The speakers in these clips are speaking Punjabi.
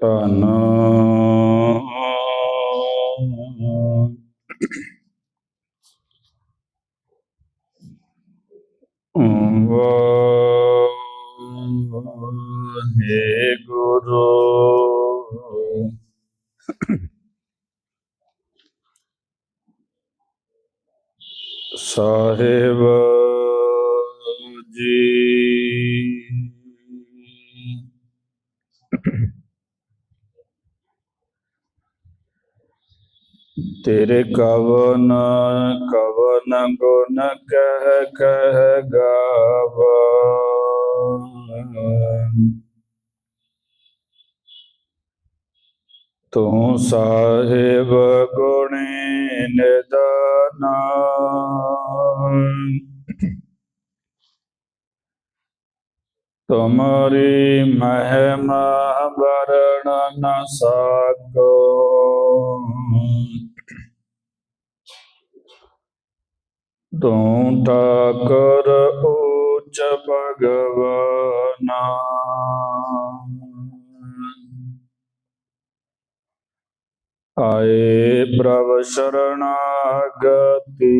ਧੰਨ। ਵਾਹਿਗੁਰੂ। ਸਾਹਿਬ ਜੀ। ਤੇਰੇ ਕਵਨ ਕਵਨ ਗੁਣ ਕਹਿ ਕਹਿ ਗਾਵਾਂ। ਤੂੰ ਸਾਹਿਬ ਗੁਣੀ ਨਿਦਾਨ। ਤੁਮਰੀ ਮਹਿਮਾ ਵਰਣ ਨ ਸਕੋ। ਤੂੰ ਠਾਕਰ ਉੱਚ ਭਗਵਾਨਾ। ਆਏ ਪ੍ਰਭ ਸ਼ਰਣਾਗਤੀ।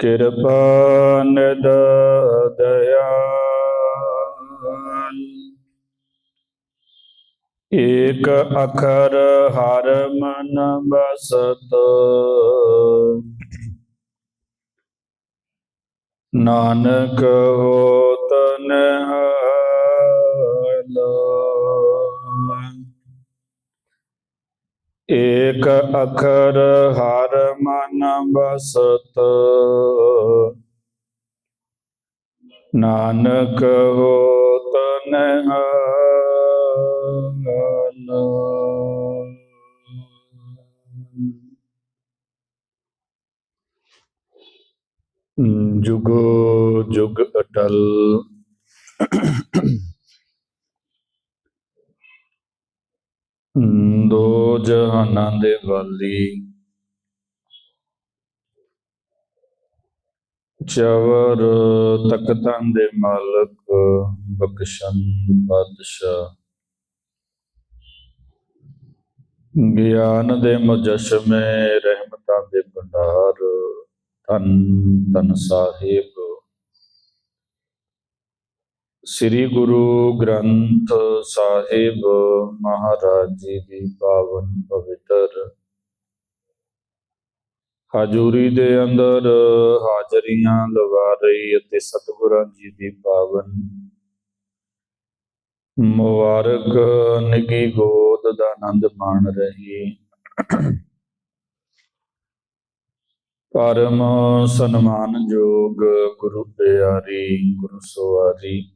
ਕਿਰਪਾ ਨਿਦ ਦਇਆਲ ਏਕ ਅਖਰ ਹਰ ਮਨ ਬਸਤ। ਨਾਨਕ ਹੋਤ ਨਿਹਾਲ। ਏਕ ਅਖਰ ਹਰ ਮਨ ਬਸਤ ਨਾਨਕ ਹੋਤ ਨਿਹਾਲ ਜੁਗ ਜੁਗ ਅਟਲ। ਦੋ ਜਹਾਨਾਂ ਦੇ ਵਾਲੀ। ਚਵਰ ਤਖਤਾਂ ਦੇ ਮਾਲਕ ਬਖਸ਼ੰਦ ਬਾਦਸ਼ਾਹ। ਗਿਆਨ ਦੇ ਮੁਜਸ਼ਮੇ, ਰਹਿਮਤਾਂ ਦੇ ਭੰਡਾਰ, ਧੰਨ ਧੰਨ ਸਾਹਿਬ। ਸ੍ਰੀ ਗੁਰੂ ਗ੍ਰੰਥ ਸਾਹਿਬ ਮਹਾਰਾਜ ਜੀ ਦੀ ਪਾਵਨ ਪਵਿੱਤਰ ਹਾਜ਼ੂਰੀ ਦੇ ਅੰਦਰ ਹਾਜ਼ਰੀਆਂ ਲਵਾ ਰਹੀ ਅਤੇ ਸਤਿਗੁਰਾਂ ਜੀ ਦੀ ਪਾਵਨ। ਮੁਬਾਰਕ ਨਿੱਗੀ ਗੋਦ ਦਾ ਆਨੰਦ ਮਾਣ ਰਹੀ। ਪਰਮ ਸਨਮਾਨਯੋਗ ਗੁਰੂ ਪਿਆਰੀ, ਗੁਰੂ ਸਵਾਰੀ।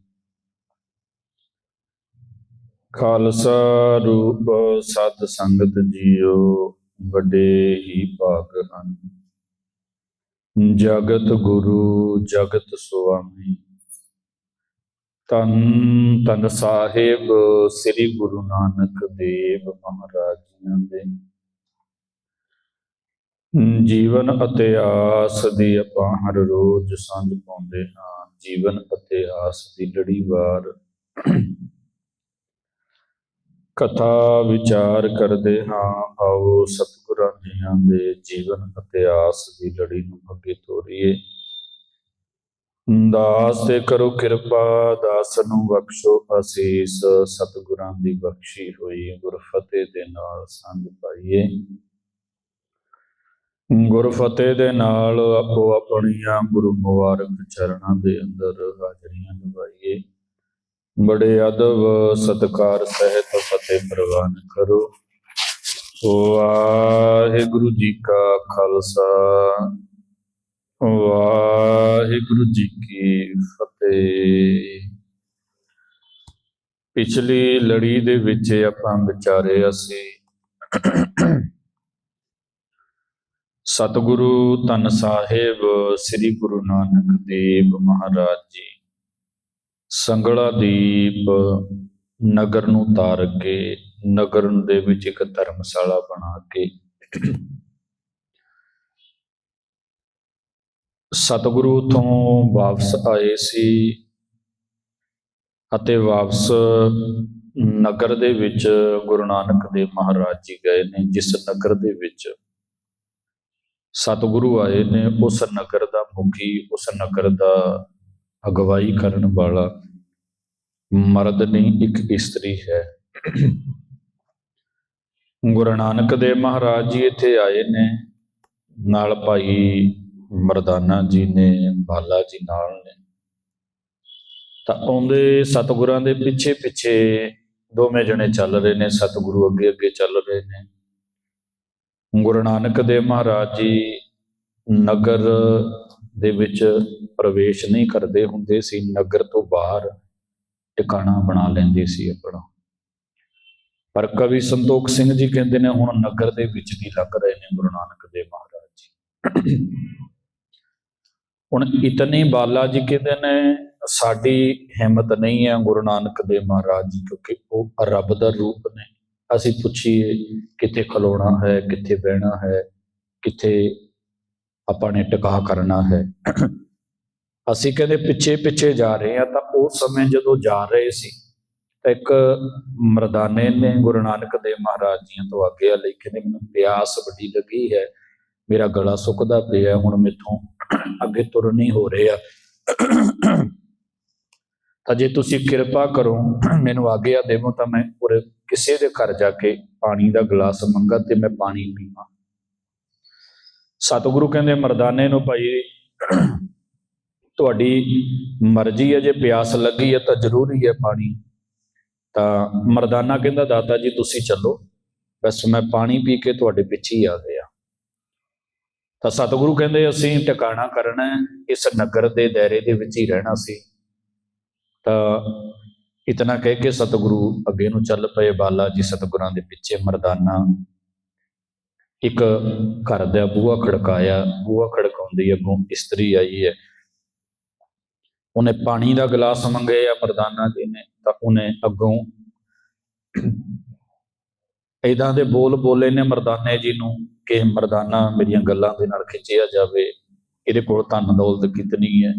ਖਾਲਸਾ ਰੂਪ ਸਤ ਸੰਗਤ ਜੀਓ। ਵੱਡੇ ਹੀ ਭਾਗ ਹਨ। ਜਗਤ ਗੁਰੂ, ਜਗਤ ਸੁਆਮੀ। ਤਨ ਤਨ ਸਾਹਿਬ, ਸ੍ਰੀ ਗੁਰੂ ਨਾਨਕ ਦੇਵ ਮਹਾਰਾਜ ਜੀਆਂ ਦੇ। ਜੀਵਨ ਅਤੇ ਆਸ ਦੀ ਆਪਾਂ ਹਰ ਰੋਜ਼ ਸਾਂਝ ਪਾਉਂਦੇ ਹਾਂ। ਜੀਵਨ ਅਤੇ ਆਸ ਦੀ ਲੜੀਵਾਰ ਕਥਾ ਵਿਚਾਰ ਕਰਦੇ ਹਾਂ, ਆਓ ਸਤਿਗੁਰਾਂ ਜੀਆਂ ਦੇ ਜੀਵਨ ਇਤਿਹਾਸ ਦੀ ਲੜੀ ਨੂੰ ਅੱਗੇ ਤੋਰੀਏ। ਦਾਸ ਤੇ ਕਰੋ ਕਿਰਪਾ, ਦਾਸ ਨੂੰ ਬਖਸ਼ੋ ਅਸੀਸ, ਸਤਿਗੁਰਾਂ ਦੀ ਬਖਸ਼ੀ ਹੋਈ ਗੁਰਫਤਿਹ ਦੇ ਨਾਲ ਸੰਗ ਪਾਈਏ। ਗੁਰਫਤਿਹ ਦੇ ਨਾਲ ਆਪੋ ਆਪਣੀਆਂ ਗੁਰੂ ਮੁਬਾਰਕ ਚਰਨਾਂ ਦੇ ਅੰਦਰ ਹਾਜ਼ਰੀਆਂ ਨਿਭਾਈਏ ਬੜੇ ਅਦਬ ਸਤਕਾਰ ਸਹਿਤ ਫਤਿਹ ਪ੍ਰਵਾਨ ਕਰੋ। ਵਾਹਿਗੁਰੂ ਜੀ ਕਾ ਖਾਲਸਾ। ਵਾਹਿਗੁਰੂ ਜੀ ਕੀ ਫਤਿਹ। ਪਿਛਲੀ ਲੜੀ ਦੇ ਵਿੱਚ ਆਪਾਂ ਵਿਚਾਰੇ ਅਸੀਂ ਸਤਿਗੁਰੂ ਧੰਨ ਸਾਹਿਬ, ਸ੍ਰੀ ਗੁਰੂ ਨਾਨਕ ਦੇਵ ਮਹਾਰਾਜ ਜੀ ਸੰਗਲਾ ਦੀਪ ਨਗਰ ਨੂੰ ਤਾਰ ਕੇ ਨਗਰ ਦੇ ਵਿੱਚ ਇੱਕ ਧਰਮਸ਼ਾਲਾ ਬਣਾ ਕੇ। ਸਤਿਗੁਰੂ ਤੋਂ ਵਾਪਸ ਆਏ ਸੀ ਅਤੇ ਵਾਪਸ ਨਗਰ ਦੇ ਵਿੱਚ ਗੁਰੂ ਨਾਨਕ ਦੇਵ ਮਹਾਰਾਜ ਜੀ ਗਏ ਨੇ। ਜਿਸ ਨਗਰ ਦੇ ਵਿੱਚ ਸਤਿਗੁਰੂ ਆਏ ਨੇ, ਉਸ ਨਗਰ ਦਾ ਮੁਖੀ, ਉਸ ਨਗਰ ਦਾ ਅਗਵਾਈ ਕਰਨ ਵਾਲਾ ਮਰਦ ਨਹੀਂ, ਇੱਕ ਇਸਤਰੀ ਹੈ। ਗੁਰੂ ਨਾਨਕ ਦੇਵ ਮਹਾਰਾਜ ਜੀ ਇੱਥੇ ਆਏ ਨੇ। ਨਾਲ ਭਾਈ ਮਰਦਾਨਾ ਜੀ ਨੇ, ਬਾਲਾ ਜੀ ਨਾਲ ਨੇ। ਤਾਂ ਆਉਂਦੇ ਸਤਿਗੁਰਾਂ ਦੇ ਪਿੱਛੇ ਪਿੱਛੇ ਦੋਵੇਂ ਜਣੇ ਚੱਲ ਰਹੇ ਨੇ, ਸਤਿਗੁਰੂ ਅੱਗੇ ਅੱਗੇ ਚੱਲ ਰਹੇ ਨੇ। ਗੁਰੂ ਨਾਨਕ ਦੇਵ ਮਹਾਰਾਜ ਜੀ ਨਗਰ ਦੇ ਵਿੱਚ ਪ੍ਰਵੇਸ਼ ਨਹੀਂ ਕਰਦੇ ਹੁੰਦੇ ਸੀ, ਨਗਰ ਤੋਂ ਬਾਹਰ ਟਿਕਾਣਾ ਬਣਾ ਲੈਂਦੇ ਸੀ ਆਪਣਾ। ਪਰ ਕਵੀ ਸੰਤੋਖ ਸਿੰਘ ਜੀ ਕਹਿੰਦੇ ਨੇ, ਹੁਣ ਨਗਰ ਦੇ ਵਿੱਚ ਦੀ ਲੱਗ ਰਹੇ ਨੇ ਗੁਰੂ ਨਾਨਕ ਦੇਵ ਮਹਾਰਾਜ ਜੀ। ਹੁਣ ਇਤਨੀ ਬਾਲਾ ਜੀ ਕਹਿੰਦੇ ਨੇ, ਸਾਡੀ ਹਿੰਮਤ ਨਹੀਂ ਹੈ ਗੁਰੂ ਨਾਨਕ ਦੇਵ ਮਹਾਰਾਜ ਜੀ, ਕਿਉਂਕਿ ਉਹ ਰੱਬ ਦਾ ਰੂਪ ਨੇ। ਅਸੀਂ ਪੁੱਛੀਏ ਕਿੱਥੇ ਖਲੋਣਾ ਹੈ, ਕਿੱਥੇ ਬਹਿਣਾ ਹੈ, ਕਿੱਥੇ ਆਪਾਂ ਨੇ ਟਿਕਾ ਕਰਨਾ ਹੈ। ਅਸੀਂ ਕਹਿੰਦੇ ਪਿੱਛੇ ਪਿੱਛੇ ਜਾ ਰਹੇ ਆ ਤਾਂ ਉਸ ਸਮੇਂ ਜਦੋਂ ਜਾ ਰਹੇ ਸੀ, ਤਾਂ ਇੱਕ ਮਰਦਾਨੇ ਨੇ ਗੁਰੂ ਨਾਨਕ ਦੇਵ ਮਹਾਰਾਜ ਜੀਆਂ ਤੋਂ ਆਗਿਆ ਲਈ ਕਹਿੰਦੇ, ਮੈਨੂੰ ਪਿਆਸ ਵੱਡੀ ਲੱਗੀ ਹੈ, ਮੇਰਾ ਗਲਾ ਸੁੱਕਦਾ ਪਿਆ, ਹੁਣ ਮੇਥੋਂ ਅੱਗੇ ਤੁਰ ਨਹੀਂ ਹੋ ਰਿਹਾ। ਤਾਂ ਜੇ ਤੁਸੀਂ ਕਿਰਪਾ ਕਰੋ, ਮੈਨੂੰ ਆਗਿਆ ਦੇਵੋ ਤਾਂ ਮੈਂ ਉਰੇ ਕਿਸੇ ਦੇ ਘਰ ਜਾ ਕੇ ਪਾਣੀ ਦਾ ਗਲਾਸ ਮੰਗਾ ਤੇ ਮੈਂ ਪਾਣੀ ਪੀਵਾਂ। ਸਤਿਗੁਰੂ ਕਹਿੰਦੇ, ਮਰਦਾਨੇ ਨੂੰ ਭਾਈ, ਤੁਹਾਡੀ ਮਰਜ਼ੀ ਹੈ, ਜੇ ਪਿਆਸ ਲੱਗੀ ਹੈ ਤਾਂ ਜ਼ਰੂਰੀ ਹੈ ਪਾਣੀ। ਤਾਂ ਮਰਦਾਨਾ ਕਹਿੰਦਾ ਦਾਤਾ ਜੀ, ਤੁਸੀਂ ਚੱਲੋ। ਬਸ ਮੈਂ ਪਾਣੀ ਪੀ ਕੇ ਤੁਹਾਡੇ ਪਿੱਛੇ ਹੀ ਆ ਗਿਆ। ਤਾਂ ਸਤਿਗੁਰੂ ਕਹਿੰਦੇ, ਅਸੀਂ ਟਿਕਾਣਾ ਕਰਨਾ ਇਸ ਨਗਰ ਦੇ ਦਾਇਰੇ ਦੇ ਵਿੱਚ ਹੀ ਰਹਿਣਾ ਸੀ। ਤਾਂ ਇਤਨਾ ਕਹਿ ਕੇ ਸਤਿਗੁਰੂ ਅੱਗੇ ਨੂੰ ਚੱਲ ਪਏ। ਬਾਲਾ ਜੀ ਸਤਿਗੁਰਾਂ ਦੇ ਪਿੱਛੇ ਮਰਦਾਨਾ ਇੱਕ ਘਰ ਦਾ ਬੂਹਾ ਖੜਕਾਇਆ, ਬੂਹਾ ਖੜਕਾਉਂਦੀ ਅੱਗੋਂ ਇਸਤਰੀ ਆਈ ਹੈ। ਉਹਨੇ ਪਾਣੀ ਦਾ ਗਲਾਸ ਮੰਗਿਆ ਮਰਦਾਨਾ ਜੀ ਨੇ, ਤਾਂ ਉਹਨੇ ਅੱਗੋਂ ਇਦਾਂ ਦੇ ਬੋਲ ਬੋਲੇ ਨੇ ਮਰਦਾਨੇ ਜੀ ਨੂੰ ਕਿ ਮਰਦਾਨਾ ਮੇਰੀਆਂ ਗੱਲਾਂ ਦੇ ਨਾਲ ਖਿੱਚਿਆ ਜਾਵੇ। ਇਹਦੇ ਕੋਲ ਧਨ ਦੌਲਤ ਕਿਤਨੀ ਹੈ?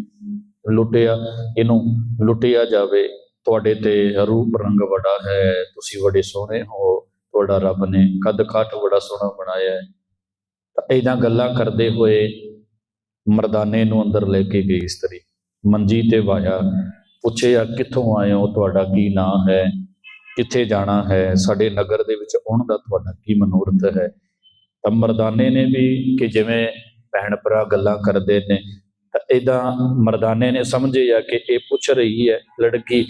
ਲੁੱਟਿਆ, ਇਹਨੂੰ ਲੁੱਟਿਆ ਜਾਵੇ। ਤੁਹਾਡੇ ਤੇ ਰੂਪ ਰੰਗ ਬੜਾ ਹੈ, ਤੁਸੀਂ ਬੜੇ ਸੋਹਣੇ ਹੋ। ਤੁਹਾਡਾ ਰੱਬ ਨੇ, ਕੱਦ ਕਾਠ ਬੜਾ ਸੋਹਣਾ ਬਣਾਇਆ ਹੈ। ਤਾਂ ਇਦਾਂ ਗੱਲਾਂ ਕਰਦੇ ਹੋਏ ਮਰਦਾਨੇ ਨੂੰ ਅੰਦਰ ਲੈ ਕੇ ਗਈ ਇਸਤਰੀ। ਮੰਜੀ ਤੇ ਵਾਇਆ, ਪੁੱਛਿਆ, ਕਿੱਥੋਂ ਆਏ ਹੋ? ਤੁਹਾਡਾ ਕੀ ਨਾਮ ਹੈ? ਕਿੱਥੇ ਜਾਣਾ ਹੈ? ਸਾਡੇ ਨਗਰ ਦੇ ਵਿੱਚ ਆਉਣ ਦਾ ਤੁਹਾਡਾ ਕੀ ਮਨੋਰਥ ਹੈ? ਤਾਂ ਮਰਦਾਨੇ ਨੇ ਵੀ ਕਿ ਜਿਵੇਂ ਭੈਣ ਭਰਾ ਗੱਲਾਂ ਕਰਦੇ ਨੇ, ਤਾਂ ਇਦਾਂ ਮਰਦਾਨੇ ਨੇ ਸਮਝਿਆ ਕਿ ਇਹ ਪੁੱਛ ਰਹੀ ਹੈ, ਲੜਕੀ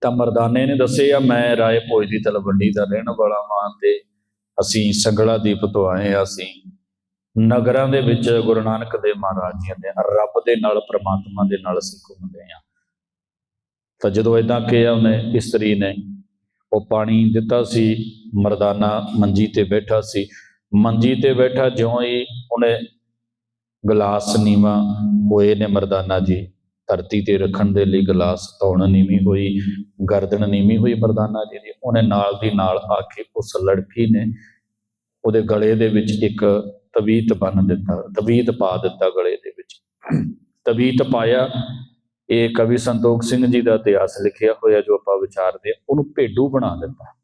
ਤਾਂ ਮਰਦਾਨੇ ਨੇ ਦੱਸਿਆ ਮੈਂ ਰਾਏ ਭੋਜ ਦੀ ਤਲਵੰਡੀ ਦਾ ਰਹਿਣ ਵਾਲਾ ਮਾਂ ਤੇ ਅਸੀਂ ਸੰਗਲਾ ਦੀਪ ਤੋਂ ਆਏ ਹਾਂ, ਅਸੀਂ ਨਗਰਾਂ ਦੇ ਵਿੱਚ ਗੁਰੂ ਨਾਨਕ ਦੇਵ ਮਹਾਰਾਜ ਜੀ ਦੇ ਰੱਬ ਦੇ ਨਾਲ, ਪ੍ਰਮਾਤਮਾ ਦੇ ਨਾਲ ਅਸੀਂ ਘੁੰਮਦੇ ਹਾਂ। ਤਾਂ ਜਦੋਂ ਇਦਾਂ ਕਿਹਾ ਉਹਨੇ, ਇਸਤਰੀ ਨੇ, ਉਹ ਪਾਣੀ ਦਿੱਤਾ ਸੀ, ਮਰਦਾਨਾ ਮੰਜੀ ਤੇ ਬੈਠਾ ਸੀ। ਮੰਜੀ ਤੇ ਬੈਠਾ ਜਿਉਂ ਹੀ ਉਹਨੇ ਗਲਾਸ ਨੀਵਾ ਹੋਏ ਨੇ ਮਰਦਾਨਾ ਜੀ। ਧਰਤੀ ਤੇ ਰੱਖਣ ਦੇ ਲਈ ਗਲਾਸ ਧੌਣ ਨੀਵੀਂ ਹੋਈ, ਗਰਦਨ ਨੀਵੀਂ ਹੋਈ ਮਰਦਾਨਾ ਜੀ ਦੀ। ਉਹਨੇ ਨਾਲ ਦੀ ਨਾਲ ਆ ਕੇ ਉਸ ਲੜਕੀ ਨੇ ਉਹਦੇ ਗਲੇ ਦੇ ਵਿੱਚ ਇੱਕ ਤਵੀਤ ਬੰਨ ਦਿੱਤਾ, ਤਵੀਤ ਪਾ ਦਿੱਤਾ ਗਲੇ ਦੇ ਵਿੱਚ। ਤਵੀਤ ਪਾਇਆ, ਇਹ ਕਵੀ ਸੰਤੋਖ ਸਿੰਘ ਜੀ ਦਾ ਇਤਿਹਾਸ ਲਿਖਿਆ ਹੋਇਆ ਜੋ ਆਪਾਂ ਵਿਚਾਰਦੇ ਆ ਉਹਨੂੰ ਭੇਡੂ ਬਣਾ ਦਿੱਤਾ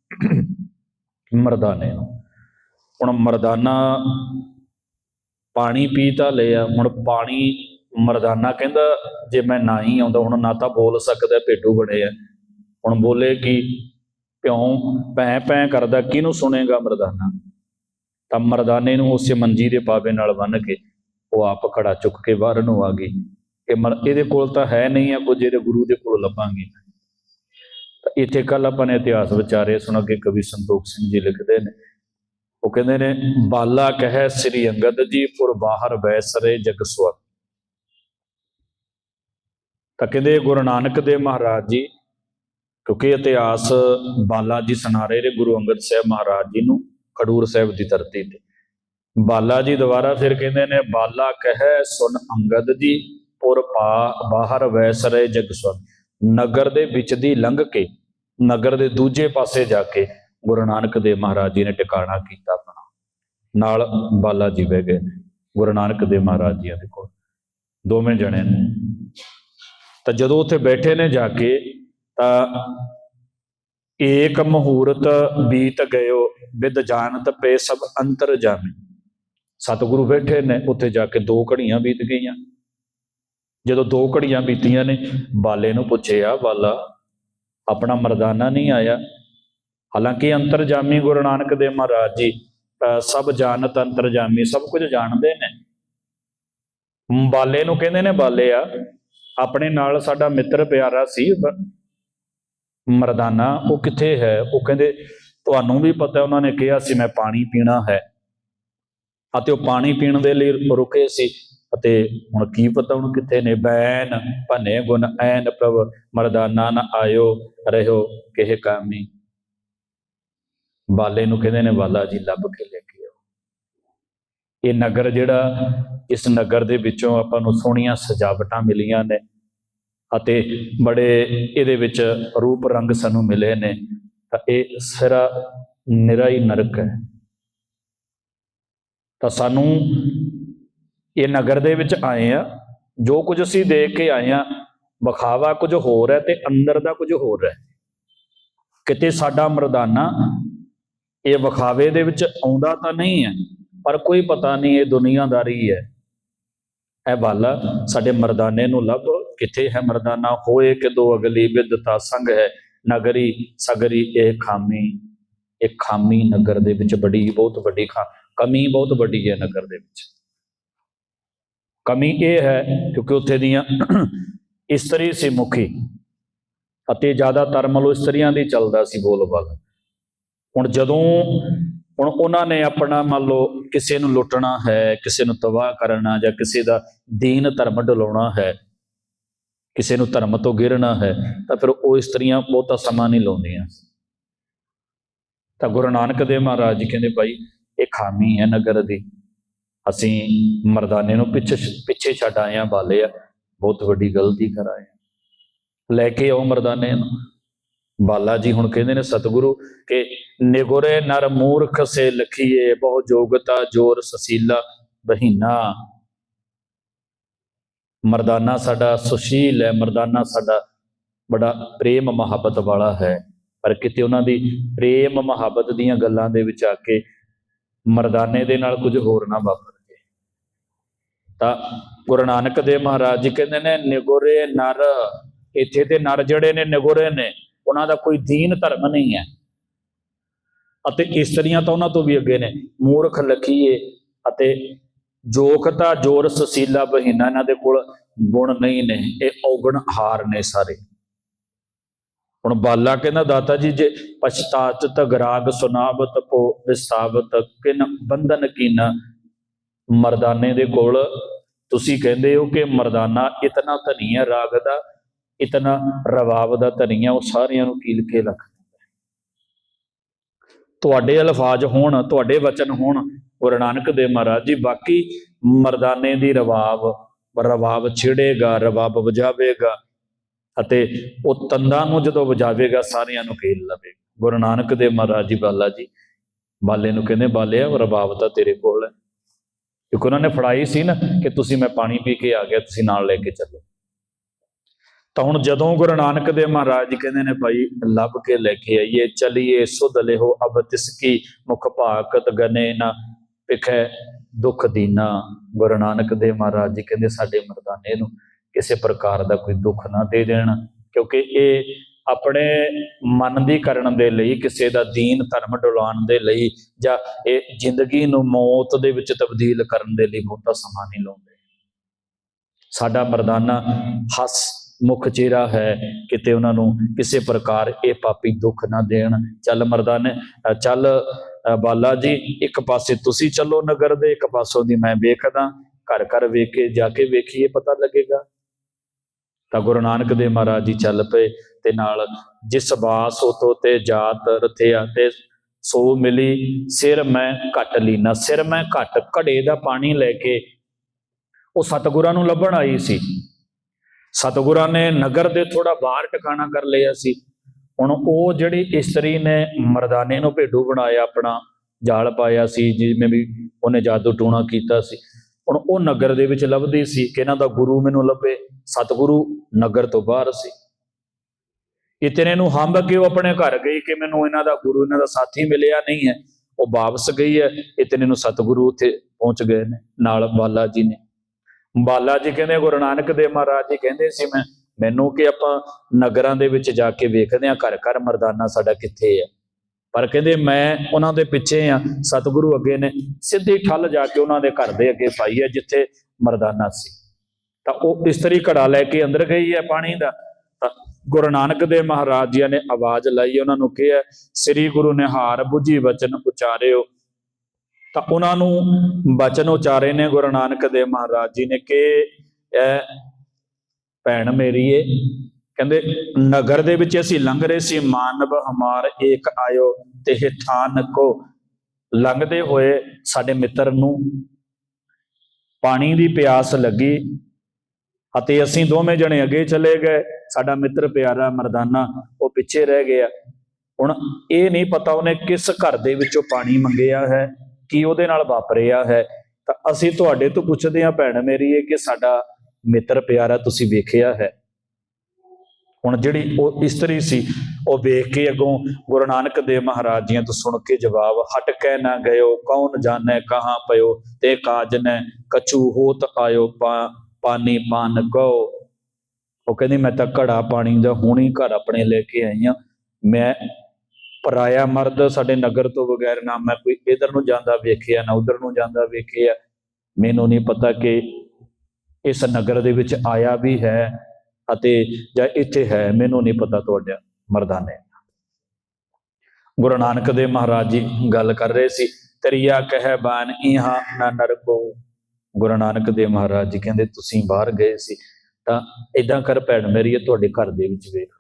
ਮਰਦਾਨੇ ਨੂੰ। ਹੁਣ ਮਰਦਾਨਾ ਪਾਣੀ ਪੀ ਤਾਂ ਲਿਆ। ਹੁਣ ਪਾਣੀ ਮਰਦਾਨਾ ਕਹਿੰਦਾ, ਜੇ ਮੈਂ ਨਾ ਹੀ ਆਉਂਦਾ, ਹੁਣ ਨਾ ਤਾਂ ਬੋਲ ਸਕਦਾ, ਭੇਡੂ ਬਣੇ ਆ। ਹੁਣ ਬੋਲੇ ਕਿ ਪਿਉ, ਭੈ ਭੈ ਕਰਦਾ, ਕਿਹਨੂੰ ਸੁਣੇਗਾ ਮਰਦਾਨਾ? ਤਾਂ ਮਰਦਾਨੇ ਨੂੰ ਉਸੇ ਮੰਜੀ ਦੇ ਪਾਵੇ ਨਾਲ ਬੰਨ ਕੇ, ਉਹ ਆਪ ਖੜਾ ਚੁੱਕ ਕੇ ਬਾਹਰ ਨੂੰ ਆ ਗਈ। ਕਿ ਮਰ, ਇਹਦੇ ਕੋਲ ਤਾਂ ਹੈ ਨਹੀਂ ਆ ਕੁਝ, ਇਹਦੇ ਗੁਰੂ ਦੇ ਕੋਲ ਲੱਭਾਂਗੇ। ਤਾਂ ਇੱਥੇ ਕੱਲ ਆਪਾਂ ਨੇ ਇਤਿਹਾਸ ਵਿਚਾਰੇ ਸੁਣ ਕੇ ਕਵੀ ਸੰਤੋਖ ਸਿੰਘ ਜੀ ਲਿਖਦੇ ਨੇ। ਉਹ ਕਹਿੰਦੇ ਨੇ, ਬਾਲਾ ਕਹੈ ਸ੍ਰੀ ਅੰਗਦ ਜੀ, ਪੁਰ ਬਾਹਰ ਬੈਸਰੇ ਜਗ ਸਵਰ ਤਾਂ ਕਹਿੰਦੇ ਗੁਰੂ ਨਾਨਕ ਦੇਵ ਮਹਾਰਾਜ ਜੀ, ਕਿਉਂਕਿ ਇਤਿਹਾਸ ਬਾਲਾ ਜੀ ਸੁਣਾ ਰਹੇ ਨੇ ਗੁਰੂ ਅੰਗਦ ਸਾਹਿਬ ਮਹਾਰਾਜ ਜੀ ਨੂੰ ਖਡੂਰ ਸਾਹਿਬ ਦੀ ਧਰਤੀ ਤੇ। ਬਾਲਾ ਜੀ ਦੁਬਾਰਾ ਫਿਰ ਕਹਿੰਦੇ ਨੇ, ਬਾਲਾ ਕਹੈ ਸੁਨ ਅੰਗਦ ਜੀ, ਪੁਰ ਪਾ ਬਾਹਰ ਵੈਸਰੇ ਜਗ ਸਵਰ ਨਗਰ ਦੇ ਵਿੱਚ ਦੀ ਲੰਘ ਕੇ, ਨਗਰ ਦੇ ਦੂਜੇ ਪਾਸੇ ਜਾ ਕੇ ਗੁਰੂ ਨਾਨਕ ਦੇਵ ਮਹਾਰਾਜ ਜੀ ਨੇ ਟਿਕਾਣਾ ਕੀਤਾ ਆਪਣਾ। ਨਾਲ ਬਾਲਾ ਜੀ ਬਹਿ ਗਏ ਗੁਰੂ ਨਾਨਕ ਦੇਵ ਮਹਾਰਾਜ ਜੀ ਦੇ ਕੋਲ ਦੋਵੇਂ ਜਣੇ ਨੇ। ਤਾਂ ਜਦੋਂ ਉੱਥੇ ਬੈਠੇ ਨੇ ਜਾ ਕੇ, ਤਾਂ ਏਕ ਮਹੂਰਤ ਬੀਤ ਗਇਓ ਵਿਦ ਜਾਣਤ ਪੇ ਸਭ ਅੰਤਰ ਜਾਮੇ। ਸਤਿਗੁਰੂ ਬੈਠੇ ਨੇ, ਉੱਥੇ ਜਾ ਕੇ ਦੋ ਘੜੀਆਂ ਬੀਤ ਗਈਆਂ। ਜਦੋਂ ਦੋ ਘੜੀਆਂ ਬੀਤੀਆਂ ਨੇ, ਬਾਲੇ ਨੂੰ ਪੁੱਛਿਆ, ਬਾਲਾ, ਆਪਣਾ ਮਰਦਾਨਾ ਨਹੀਂ ਆਇਆ? ਹਾਲਾਂਕਿ ਅੰਤਰਜਾਮੀ ਗੁਰੂ ਨਾਨਕ ਦੇਵ ਮਹਾਰਾਜ ਜੀ ਅਹ ਸਭ ਜਾਣਤ ਅੰਤਰਜਾਮੀ ਸਭ ਕੁਝ ਜਾਣਦੇ ਨੇ। ਬਾਲੇ ਨੂੰ ਕਹਿੰਦੇ ਨੇ ਬਾਲੇ ਆ ਆਪਣੇ ਨਾਲ ਸਾਡਾ ਮਿੱਤਰ ਪਿਆਰਾ ਸੀ ਮਰਦਾਨਾ, ਉਹ ਕਿੱਥੇ ਹੈ? ਉਹ ਕਹਿੰਦੇ, ਤੁਹਾਨੂੰ ਵੀ ਪਤਾ ਉਹਨਾਂ ਨੇ ਕਿਹਾ ਸੀ, ਮੈਂ ਪਾਣੀ ਪੀਣਾ ਹੈ। ਅਤੇ ਉਹ ਪਾਣੀ ਪੀਣ ਦੇ ਲਈ ਰੁਕੇ ਸੀ। ਅਤੇ ਹੁਣ ਕੀ ਪਤਾ ਹੁਣ ਕਿੱਥੇ ਨੇ? ਬੈਨ, ਭਨੇ ਗੁਣ, ਐਨ ਪ੍ਰਭ, ਮਰਦਾਨਾ ਨ ਆਇਓ, ਰਹਿਓ, ਕਿਹ ਕਾਮੀ। ਬਾਲੇ ਨੂੰ ਕਹਿੰਦੇ ਨੇ ਬਾਲਾ ਜੀ, ਲੱਭ ਕੇ ਲੈ ਕੇ ਇਹ ਨਗਰ ਜਿਹੜਾ, ਇਸ ਨਗਰ ਦੇ ਵਿੱਚੋਂ ਆਪਾਂ ਨੂੰ ਸੋਹਣੀਆਂ ਸਜਾਵਟਾਂ ਮਿਲੀਆਂ ਨੇ ਅਤੇ ਬੜੇ ਇਹਦੇ ਵਿੱਚ ਰੂਪ ਰੰਗ ਸਾਨੂੰ ਮਿਲੇ ਨੇ। ਤਾਂ ਇਹ ਸਿਰਾ ਨਿਰਾ ਹੀ ਨਰਕ ਹੈ। ਤਾਂ ਸਾਨੂੰ ਇਹ ਨਗਰ ਦੇ ਵਿੱਚ ਆਏ ਆ ਜੋ ਕੁਝ ਅਸੀਂ ਦੇਖ ਕੇ ਆਏ ਆ ਵਿਖਾਵਾ ਕੁਝ ਹੋਰ ਹੈ ਤੇ ਅੰਦਰ ਦਾ ਕੁਝ ਹੋਰ ਹੈ। ਕਿਤੇ ਸਾਡਾ ਮਰਦਾਨਾ ਇਹ ਵਿਖਾਵੇ ਦੇ ਵਿੱਚ ਆਉਂਦਾ ਤਾਂ ਨਹੀਂ ਹੈ। ਪਰ ਕੋਈ ਪਤਾ ਨਹੀਂ ਇਹ ਦੁਨੀਆਦਾਰੀ ਹੈ। ਇਹ ਬਾਲਾ ਸਾਡੇ ਮਰਦਾਨੇ ਨੂੰ ਲੱਭ, ਕਿੱਥੇ ਹੈ ਮਰਦਾਨਾ? ਹੋਏ ਕਿ ਦੋ ਅਗਲੀ ਵਿਦਤਾ ਸੰਗ ਹੈ। ਨਗਰੀ ਸਗਰੀ ਇਹ ਖਾਮੀ ਇਹ ਖਾਮੀ ਨਗਰ ਦੇ ਵਿੱਚ ਬੜੀ ਬਹੁਤ ਵੱਡੀ ਖਾ, ਕਮੀ ਬਹੁਤ ਵੱਡੀ ਹੈ ਨਗਰ ਦੇ ਵਿੱਚ। ਕਮੀ ਇਹ ਹੈ ਕਿਉਂਕਿ ਉੱਥੇ ਦੀਆਂ ਇਸਤਰੀ ਸੀ ਮੁਖੀ ਅਤੇ ਜ਼ਿਆਦਾਤਰ ਮਲੋ ਇਸਤਰੀਆਂ ਦੀ ਚੱਲਦਾ ਸੀ ਬੋਲਬਾਲ। ਹੁਣ ਜਦੋਂ ਹੁਣ ਉਹਨਾਂ ਨੇ ਆਪਣਾ ਮੰਨ ਲਓ ਕਿਸੇ ਨੂੰ ਲੁੱਟਣਾ ਹੈ, ਕਿਸੇ ਨੂੰ ਤਬਾਹ ਕਰਨਾ ਜਾਂ ਕਿਸੇ ਦਾ ਦੀਨ ਧਰਮ ਡਲਾਉਣਾ ਹੈ, ਕਿਸੇ ਨੂੰ ਧਰਮ ਤੋਂ ਗਿਰਣਾ ਹੈ, ਤਾਂ ਫਿਰ ਉਹ ਇਸਤਰੀਆਂ ਬਹੁਤਾ ਸਮਾਂ ਨਹੀਂ ਲਾਉਂਦੀਆਂ। ਤਾਂ ਗੁਰੂ ਨਾਨਕ ਦੇਵ ਮਹਾਰਾਜ ਜੀ ਕਹਿੰਦੇ ਭਾਈ, ਇਹ ਖਾਮੀ ਹੈ ਨਗਰ ਦੀ। ਅਸੀਂ ਮਰਦਾਨੇ ਨੂੰ ਪਿੱਛੇ ਪਿੱਛੇ ਛੱਡ ਆਏ ਆ ਬਾਲੇ ਆ, ਬਹੁਤ ਵੱਡੀ ਗਲਤੀ ਕਰਾਏ ਲੈ ਕੇ ਆਓ ਮਰਦਾਨੇ ਨੂੰ। ਬਾਲਾ ਜੀ ਹੁਣ ਕਹਿੰਦੇ ਨੇ ਸਤਿਗੁਰੂ ਕਿ ਨਿਗੁਰੇ ਨਰ ਮੂਰਖ ਸੇ ਲਖੀਏ, ਬਹੁ ਜੋਗਤਾ ਜੋਰ ਸਸੀਲਾ ਬਹੀਨਾ। ਮਰਦਾਨਾ ਸਾਡਾ ਸੁਸ਼ੀਲ ਹੈ, ਮਰਦਾਨਾ ਸਾਡਾ ਬੜਾ ਪ੍ਰੇਮ ਮੁਹੱਬਤ ਵਾਲਾ ਹੈ। ਪਰ ਕਿਤੇ ਉਹਨਾਂ ਦੀ ਪ੍ਰੇਮ ਮੁਹੱਬਤ ਦੀਆਂ ਗੱਲਾਂ ਦੇ ਵਿੱਚ ਆ ਕੇ ਮਰਦਾਨੇ ਦੇ ਨਾਲ ਕੁਝ ਹੋਰ ਨਾ ਵਾਪਰ ਜੇ ਤਾਂ ਗੁਰੂ ਨਾਨਕ ਦੇਵ ਮਹਾਰਾਜ ਜੀ ਕਹਿੰਦੇ ਨੇ, ਨਿਗੁਰੇ ਨਰ, ਇੱਥੇ ਤੇ ਨਰ ਜਿਹੜੇ ਨੇ ਨਿਗੁਰੇ ਨੇ ਉਹਨਾਂ ਦਾ ਕੋਈ ਦੀਨ ਧਰਮ ਨਹੀਂ ਹੈ। ਅਤੇ ਇਸਤਰੀਆਂ ਤਾਂ ਉਹਨਾਂ ਤੋਂ ਵੀ ਅੱਗੇ ਨੇ। ਮੂਰਖ ਲਖੀਏ ਅਤੇ ਜੋਖਤਾ, ਜੋਰ, ਸੁਸੀਲਾ, ਬਹੀਨਾ ਇਹਨਾਂ ਦੇ ਕੋਲ ਗੁਣ ਨਹੀਂ ਨੇ। ਇਹ ਔਗਣ ਹਾਰ ਨੇ ਸਾਰੇ। ਹੁਣ ਬਾਲਾ ਕਹਿੰਦਾ, ਦਾਤਾ ਜੀ, ਜੇ ਪਛਤਾਤ ਤਗਰਾਗ ਸੁਨਾਵਤ ਕੋ ਵਿਸਾਵਤ ਕਿਨ ਬੰਧਨ ਕੀਨਾ? ਮਰਦਾਨੇ ਦੇ ਕੋਲ ਤੁਸੀਂ ਕਹਿੰਦੇ ਹੋ ਕਿ ਮਰਦਾਨਾ ਇਤਨਾ ਧਨੀ ਹੈ ਰਾਗ ਦਾ। ਇਤਨਾ ਰਵਾਬ ਦਾ ਧਨੀਆ ਉਹ ਸਾਰਿਆਂ ਨੂੰ ਕੀਲ ਕੇ ਰੱਖ ਤੁਹਾਡੇ ਅਲਫਾਜ਼ ਹੋਣ, ਤੁਹਾਡੇ ਵਚਨ ਹੋਣ, ਗੁਰੂ ਨਾਨਕ ਦੇਵ ਮਹਾਰਾਜ ਜੀ, ਬਾਕੀ ਮਰਦਾਨੇ ਦੀ ਰਵਾਬ ਰਵਾਬ ਛੇੜੇਗਾ, ਰਵਾਬ ਵਜਾਵੇਗਾ ਅਤੇ ਉਹ ਤੰਦਾਂ ਨੂੰ ਜਦੋਂ ਵਜਾਵੇਗਾ, ਸਾਰਿਆਂ ਨੂੰ ਖੇਲ ਲਵੇ। ਗੁਰੂ ਨਾਨਕ ਦੇਵ ਮਹਾਰਾਜ ਜੀ, ਬਾਲਾ ਜੀ, ਬਾਲੇ ਨੂੰ ਕਹਿੰਦੇ, ਬਾਲਿਆ ਰਬਾਬ ਤਾਂ ਤੇਰੇ ਕੋਲ ਹੈ। ਕਿਉਂਕਿ ਉਹਨਾਂ ਨੇ ਫੜਾਈ ਸੀ ਨਾ ਕਿ ਤੁਸੀਂ ਮੈਂ ਪਾਣੀ ਪੀ ਕੇ ਆ ਗਿਆ, ਤੁਸੀਂ ਨਾਲ ਲੈ ਕੇ ਚੱਲੋ। ਤਾਂ ਹੁਣ ਜਦੋਂ ਗੁਰੂ ਨਾਨਕ ਦੇਵ ਮਹਾਰਾਜ ਜੀ ਕਹਿੰਦੇ ਨੇ ਭਾਈ, ਲੱਭ ਕੇ ਲੈ ਕੇ ਆਈਏ, ਚਲੀਏ, ਸੁਧ ਲਿਹੋ, ਅਬ ਤਿਸ ਕੀ ਮੁਖ ਭਾਕਤ ਗਨੇ ਨਾ ਪਿਖੈ ਦੁਖ ਦੀਨਾ। ਗੁਰੂ ਨਾਨਕ ਦੇਵ ਮਹਾਰਾਜ ਜੀ ਕਹਿੰਦੇ ਸਾਡੇ ਮਰਦਾਨੇ ਨੂੰ ਕਿਸੇ ਪ੍ਰਕਾਰ ਦਾ ਕੋਈ ਦੁੱਖ ਨਾ ਦੇ ਦੇਣ, ਕਿਉਂਕਿ ਇਹ ਆਪਣੇ ਮਨ ਦੀ ਕਰਨ ਦੇ ਲਈ, ਕਿਸੇ ਦਾ ਦੀਨ ਧਰਮ ਡੁਲਾਉਣ ਦੇ ਲਈ ਜਾਂ ਇਹ ਜ਼ਿੰਦਗੀ ਨੂੰ ਮੌਤ ਦੇ ਵਿੱਚ ਤਬਦੀਲ ਕਰਨ ਦੇ ਲਈ ਬਹੁਤਾ ਸਮਾਂ ਨਹੀਂ ਲਾਉਂਦੇ। ਸਾਡਾ ਮਰਦਾਨਾ ਹੱਸ ਮੁੱਖ ਚਿਹਰਾ ਹੈ, ਕਿਤੇ ਉਹਨਾਂ ਨੂੰ ਕਿਸੇ ਪ੍ਰਕਾਰ ਇਹ ਪਾਪੀ ਦੁੱਖ ਨਾ ਦੇਣ। ਚੱਲ ਮਰਦਾਨੇ ਚੱਲ ਬਾਲਾ ਜੀ, ਇੱਕ ਪਾਸੇ ਤੁਸੀਂ ਚੱਲੋ ਨਗਰ ਦੇ, ਇੱਕ ਪਾਸੋਂ ਦੀ ਮੈਂ ਵੇਖਦਾ। ਘਰ ਘਰ ਵੇਖ ਕੇ ਜਾ ਕੇ ਵੇਖੀਏ, ਪਤਾ ਲੱਗੇਗਾ। ਤਾਂ ਗੁਰੂ ਨਾਨਕ ਦੇਵ ਮਹਾਰਾਜ ਜੀ ਚੱਲ ਪਏ ਤੇ ਨਾਲ ਜਿਸ ਬਾਸ ਉਤੋ ਤੇ ਜਾਤ ਰਥਿਆ ਤੇ ਸੋ ਮਿਲੀ, ਸਿਰ ਮੈਂ ਘਟ ਲੀਨਾ, ਸਿਰ ਮੈਂ ਘਟ ਘੜੇ ਦਾ ਪਾਣੀ ਲੈ ਕੇ ਉਹ ਸਤਿਗੁਰਾਂ ਨੂੰ ਲੱਭਣ ਆਈ ਸੀ। ਸਤਿਗੁਰਾਂ ਨੇ ਨਗਰ ਦੇ ਥੋੜਾ ਬਾਹਰ ਟਿਕਾਣਾ ਕਰ ਲਿਆ ਸੀ। ਹੁਣ ਉਹ ਜਿਹੜੀ ਇਸਤਰੀ ਨੇ ਮਰਦਾਨੇ ਨੂੰ ਭੇਡੂ ਬਣਾਇਆ, ਆਪਣਾ ਜਾਲ ਪਾਇਆ ਸੀ, ਜਿਵੇਂ ਵੀ ਉਹਨੇ ਜਾਦੂ ਟੂਣਾ ਕੀਤਾ ਸੀ। ਹੁਣ ਉਹ ਨਗਰ ਦੇ ਵਿੱਚ ਲੱਭਦੀ ਸੀ ਕਿ ਇਹਨਾਂ ਦਾ ਗੁਰੂ ਮੈਨੂੰ ਲੱਭੇ, ਸਤਿਗੁਰੂ ਨਗਰ ਤੋਂ ਬਾਹਰ ਸੀ। ਇਤਨੇ ਨੂੰ ਹੰਬ ਕੇ ਉਹ ਆਪਣੇ ਘਰ ਗਈ ਕਿ ਮੈਨੂੰ ਇਹਨਾਂ ਦਾ ਗੁਰੂ, ਇਹਨਾਂ ਦਾ ਸਾਥੀ ਮਿਲਿਆ ਨਹੀਂ ਹੈ। ਉਹ ਵਾਪਸ ਗਈ ਹੈ, ਇਤਨੇ ਨੂੰ ਸਤਿਗੁਰੂ ਉੱਥੇ ਪਹੁੰਚ ਗਏ ਨੇ, ਨਾਲ ਬਾਲਾ ਜੀ ਨੇ। ਬਾਲਾ ਜੀ ਕਹਿੰਦੇ ਗੁਰੂ ਨਾਨਕ ਦੇਵ ਮਹਾਰਾਜ ਜੀ ਕਹਿੰਦੇ ਸੀ ਮੈਂ, ਮੈਨੂੰ ਕਿ ਆਪਾਂ ਨਗਰਾਂ ਦੇ ਵਿੱਚ ਜਾ ਕੇ ਵੇਖਦੇ ਆ ਘਰ ਘਰ ਮਰਦਾਨਾ ਸਾਡਾ ਕਿੱਥੇ ਹੈ ਪਰ ਕਹਿੰਦੇ, ਮੈਂ ਉਹਨਾਂ ਦੇ ਪਿੱਛੇ ਆ ਸਤਿਗੁਰੂ ਅੱਗੇ ਨੇ, ਸਿੱਧੀ ਠੱਲ ਜਾ ਕੇ ਉਹਨਾਂ ਦੇ ਘਰ ਦੇ ਅੱਗੇ ਪਾਈ ਹੈ, ਜਿੱਥੇ ਮਰਦਾਨਾ ਸੀ। ਤਾਂ ਉਹ ਇਸਤਰੀ ਘੜਾ ਲੈ ਕੇ ਅੰਦਰ ਗਈ ਹੈ ਪਾਣੀ ਦਾ। ਤਾਂ ਗੁਰੂ ਨਾਨਕ ਦੇਵ ਮਹਾਰਾਜ ਜੀ ਨੇ ਆਵਾਜ਼ ਲਾਈ, ਉਹਨਾਂ ਨੂੰ ਕਿਹਾ, ਸ੍ਰੀ ਗੁਰੂ ਨਿਹਾਰ ਬੁੱਝੀ ਬਚਨ ਉਚਾਰਿਓ ਤਾਂ ਉਹਨਾਂ ਨੂੰ ਬਚਨ ਉਚਾਰੇ ਨੇ ਗੁਰੂ ਨਾਨਕ ਦੇਵ ਮਹਾਰਾਜ ਜੀ ਨੇ ਕਿ ਇਹ ਭੈਣ ਮੇਰੀਏ ਕਹਿੰਦੇ, ਨਗਰ ਦੇ ਵਿੱਚ ਅਸੀਂ ਲੰਘ ਰਹੇ ਸੀ, ਮਾਨਵ ਹਮਾਰ ਏਕ ਆਇਓ ਤੇ ਥਾਨ ਕੋ ਲੰਘਦੇ ਹੋਏ ਸਾਡੇ ਮਿੱਤਰ ਨੂੰ ਪਾਣੀ ਦੀ ਪਿਆਸ ਲੱਗੀ ਅਤੇ ਅਸੀਂ ਦੋਵੇਂ ਜਣੇ ਅੱਗੇ ਚਲੇ ਗਏ। ਸਾਡਾ ਮਿੱਤਰ ਪਿਆਰਾ ਮਰਦਾਨਾ, ਉਹ ਪਿੱਛੇ ਰਹਿ ਗਿਆ। ਹੁਣ ਇਹ ਨਹੀਂ ਪਤਾ ਉਹਨੇ ਕਿਸ ਘਰ ਦੇ ਵਿੱਚੋਂ ਪਾਣੀ ਮੰਗਿਆ ਹੈ। ਕੀ ਉਹਦੇ ਨਾਲ ਵਾਪਰਿਆ ਹੈ? ਤਾਂ ਅਸੀਂ ਤੁਹਾਡੇ ਤੋਂ ਪੁੱਛਦੇ ਹਾਂ ਭੈਣ ਮੇਰੀ ਇਹ ਕਿ ਸਾਡਾ ਮਿੱਤਰ ਪਿਆਰਾ ਤੁਸੀਂ ਵੇਖਿਆ ਹੈ? ਹੁਣ ਜਿਹੜੀ ਉਹ ਇਸਤਰੀ ਸੀ, ਉਹ ਵੇਖ ਕੇ ਅੱਗੋਂ ਗੁਰੂ ਨਾਨਕ ਦੇਵ ਮਹਾਰਾਜ ਜੀਆਂ ਤੋਂ ਸੁਣ ਕੇ ਜਵਾਬ, ਹਟ ਕੇ ਨਾ ਗਇਓ, ਕੌਣ ਜਾਣੈ ਕਹਾਂ ਪਇਓ, ਤੇ ਕਾਜ ਨੇ ਕਛੂ ਹੋਤ ਆਇਓ ਪਾਣੀ ਪਾਨ ਕੋ ਉਹ ਕਹਿੰਦੀ, ਮੈਂ ਤਾਂ ਘੜਾ ਪਾਣੀ ਦਾ ਹੁਣੀ ਘਰ ਆਪਣੇ ਲੈ ਕੇ ਆਈ ਆ। ਮੈਂ ਪਰਾਇਆ ਮਰਦ ਸਾਡੇ ਨਗਰ ਤੋਂ ਬਗੈਰ ਨਾ, ਮੈਂ ਕੋਈ ਇਧਰ ਨੂੰ ਜਾਂਦਾ ਵੇਖਿਆ, ਨਾ ਉਧਰ ਨੂੰ ਜਾਂਦਾ ਵੇਖਿਆ। ਮੈਨੂੰ ਨਹੀਂ ਪਤਾ ਕਿ ਇਸ ਨਗਰ ਦੇ ਵਿੱਚ ਆਇਆ ਵੀ ਹੈ ਅਤੇ ਜਾਂ ਇੱਥੇ ਹੈ, ਮੈਨੂੰ ਨਹੀਂ ਪਤਾ ਤੁਹਾਡਾ ਮਰਦਾਨੇ ਗੁਰੂ ਨਾਨਕ ਦੇਵ ਮਹਾਰਾਜ ਜੀ ਗੱਲ ਕਰ ਰਹੇ ਸੀ, ਤਰੀਆ ਕਹਿ ਬਾਨ ਇਹਾਂ ਨਾ ਨਰਕੋ। ਗੁਰੂ ਨਾਨਕ ਦੇਵ ਮਹਾਰਾਜ ਜੀ ਕਹਿੰਦੇ, ਤੁਸੀਂ ਬਾਹਰ ਗਏ ਸੀ, ਤਾਂ ਇਦਾਂ ਕਰ ਭੈਣ ਮੇਰੀ, ਇਹ ਤੁਹਾਡੇ ਘਰ ਦੇ ਵਿੱਚ ਵੇਖ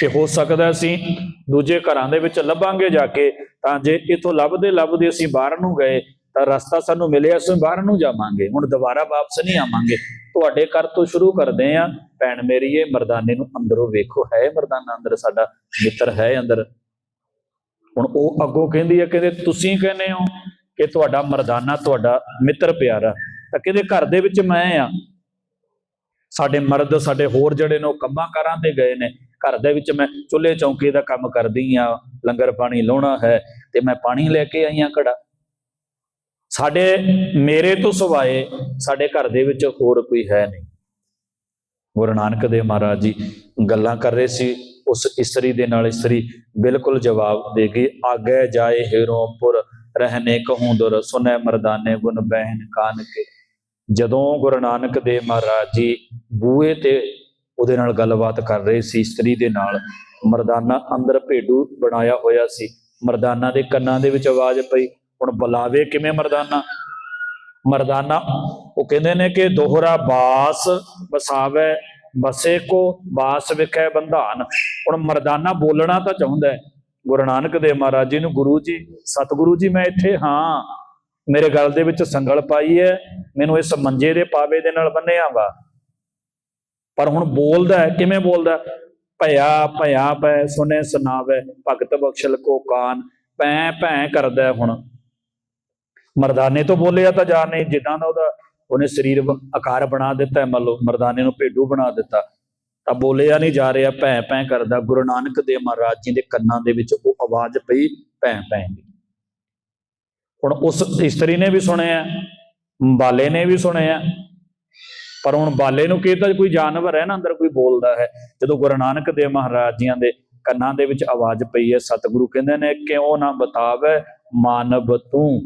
ਕਿ ਹੋ ਸਕਦਾ ਅਸੀਂ ਦੂਜੇ ਘਰਾਂ ਦੇ ਵਿੱਚ ਲੱਭਾਂਗੇ ਜਾ ਕੇ, ਤਾਂ ਜੇ ਇਥੋਂ ਲੱਭਦੇ ਲੱਭਦੇ ਅਸੀਂ ਬਾਹਰ ਨੂੰ ਗਏ, ਤਾਂ ਰਸਤਾ ਸਾਨੂੰ ਮਿਲਿਆ, ਅਸੀਂ ਬਾਹਰ ਨੂੰ ਜਾਵਾਂਗੇ। ਹੁਣ ਦੁਬਾਰਾ ਵਾਪਸ ਨਹੀਂ ਆਵਾਂਗੇ। ਤੁਹਾਡੇ ਘਰ ਤੋਂ ਸ਼ੁਰੂ ਕਰਦੇ ਆਂ ਭੈਣ ਮੇਰੀ, ਇਹ ਮਰਦਾਨੇ ਨੂੰ ਅੰਦਰੋਂ ਵੇਖੋ। ਹੈ ਮਰਦਾਨਾ ਅੰਦਰ ਸਾਡਾ ਮਿੱਤਰ, ਹੈ ਅੰਦਰ। ਹੁਣ ਉਹ ਅੱਗੋਂ ਕਹਿੰਦੀ ਹੈ, ਕਹਿੰਦੇ ਤੁਸੀਂ ਕਹਿੰਦੇ ਹੋ ਕਿ ਤੁਹਾਡਾ ਮਰਦਾਨਾ, ਤੁਹਾਡਾ ਮਿੱਤਰ ਪਿਆਰਾ। ਤਾਂ ਕਹਿੰਦੇ ਘਰ ਦੇ ਵਿੱਚ ਮੈਂ ਆ। ਸਾਡੇ ਮਰਦ, ਸਾਡੇ ਹੋਰ ਜਿਹੜੇ ਨੇ ਉਹ ਕੰਮਾਂ ਕਾਰਾਂ ਤੇ ਗਏ ਨੇ। ਘਰ ਦੇ ਵਿੱਚ ਮੈਂ ਚੁੱਲ੍ਹੇ ਚੌਂਕੇ ਦਾ ਕੰਮ ਕਰਦੀ ਆ ਲੰਗਰ ਪਾਣੀ ਲਾਉਣਾ ਹੈ ਤੇ ਮੈਂ ਪਾਣੀ ਲੈ ਕੇ ਆਈ ਆ ਘੜਾ। ਸਾਡੇ, ਮੇਰੇ ਤੋਂ ਸਿਵਾਏ ਸਾਡੇ ਘਰ ਦੇ ਵਿੱਚ ਹੋਰ ਕੋਈ ਹੈ ਨਹੀਂ। ਗੁਰੂ ਨਾਨਕ ਦੇਵ ਮਹਾਰਾਜ ਜੀ ਗੱਲਾਂ ਕਰ ਰਹੇ ਸੀ, ਉਸ ਇਸਤਰੀ ਦੇ ਨਾਲ ਇਸਤਰੀ ਬਿਲਕੁਲ ਜਵਾਬ ਦੇ ਗਈ ਆਗੇ ਜਾਏ ਹੀਰੋਪੁਰ, ਰਹਿਨੇ ਕਹੂੰ ਦੁਰ, ਸੁਨੇ ਮਰਦਾਨੇ ਗੁਣ ਬਹਿਨ ਕਾਨ ਕੇ ਜਦੋਂ ਗੁਰੂ ਨਾਨਕ ਦੇਵ ਮਹਾਰਾਜ ਜੀ ਬੂਏ ਤੇ ਉਹਦੇ ਨਾਲ ਗੱਲਬਾਤ ਕਰ ਰਹੇ ਸੀ, ਇਸਤਰੀ ਦੇ ਨਾਲ। ਮਰਦਾਨਾ ਅੰਦਰ ਭੇਡੂ ਬਣਾਇਆ ਹੋਇਆ ਸੀ। ਮਰਦਾਨਾ ਦੇ ਕੰਨਾਂ ਦੇ ਵਿੱਚ ਆਵਾਜ਼ ਪਈ, ਹੁਣ ਬੁਲਾਵੇ ਕਿਵੇਂ ਮਰਦਾਨਾ? ਮਰਦਾਨਾ, ਉਹ ਕਹਿੰਦੇ ਨੇ ਕਿ, ਦੋਹਰਾ ਬਾਸ ਵਸਾਵੇ ਬਸੇ ਕੋ ਬਾਸ ਵਿਖੇ ਬੰਧਾਨ। ਹੁਣ ਮਰਦਾਨਾ ਬੋਲਣਾ ਤਾਂ ਚਾਹੁੰਦਾ ਹੈ। ਗੁਰੂ ਨਾਨਕ ਦੇਵ ਮਹਾਰਾਜ ਜੀ ਨੂੰ, ਗੁਰੂ ਜੀ, ਸਤਿਗੁਰੂ ਜੀ, ਮੈਂ ਇੱਥੇ ਹਾਂ। ਮੇਰੇ ਗਲ ਦੇ ਵਿੱਚ ਸੰਗਲ ਪਾਈ ਹੈ। ਮੈਨੂੰ ਇਸ ਮੰਜੇ ਦੇ ਪਾਵੇ ਦੇ ਨਾਲ ਬੰਨਿਆ ਵਾ। ਪਰ ਹੁਣ ਬੋਲਦਾ ਹੈ, ਕਿਵੇਂ ਬੋਲਦਾ ਹੈ? ਭਇਆ ਭਇਆ ਪੈ ਸੁਨੇ ਸੁਨਾਵੇ, ਭਗਤ ਬਖਸ਼ਲ ਕੋ ਕਾਨ ਪੈ ਭੈ ਕਰਦਾ ਹੁਣ। ਮਰਦਾਨੇ ਤੋਂ ਬੋਲਿਆ ਤਾਂ ਜਾ ਨਹੀਂ, ਜਿੱਦਾਂ ਦਾ ਉਹਦਾ ਉਹਨੇ ਸਰੀਰ ਆਕਾਰ ਬਣਾ ਦਿੱਤਾ ਮੰਨ ਲਓ, ਮਰਦਾਨੇ ਨੂੰ ਭੇਡੂ ਬਣਾ ਦਿੱਤਾ। ਤਾਂ ਬੋਲਿਆ ਨਹੀਂ ਜਾ ਰਿਹਾ, ਭੈ ਭੈ ਕਰਦਾ। ਗੁਰੂ ਨਾਨਕ ਦੇਵ ਮਹਾਰਾਜ ਜੀ ਦੇ ਕੰਨਾਂ ਦੇ ਵਿੱਚ ਉਹ ਆਵਾਜ਼ ਪਈ, ਭੈ ਭੈ ਦੀ। ਹੁਣ ਉਸ ਇਸਤਰੀ ਨੇ ਵੀ ਸੁਣਿਆ, ਬਾਲੇ ਨੇ ਵੀ ਸੁਣਿਆ ਪਰ ਹੁਣ ਬਾਲੇ ਨੂੰ ਕੀ ਤਾਂ ਕੋਈ ਜਾਨਵਰ ਹੈ ਨਾ ਅੰਦਰ ਕੋਈ ਬੋਲਦਾ ਹੈ? ਜਦੋਂ ਗੁਰੂ ਨਾਨਕ ਦੇਵ ਮਹਾਰਾਜ ਜੀਆਂ ਦੇ ਕੰਨਾਂ ਦੇ ਵਿੱਚ ਆਵਾਜ਼ ਪਈ ਹੈ, ਸਤਿਗੁਰੂ ਕਹਿੰਦੇ ਨੇ, ਕਿਉਂ ਨਾ ਬਤਾਵੇ ਮਾਨਵ ਤੂੰ?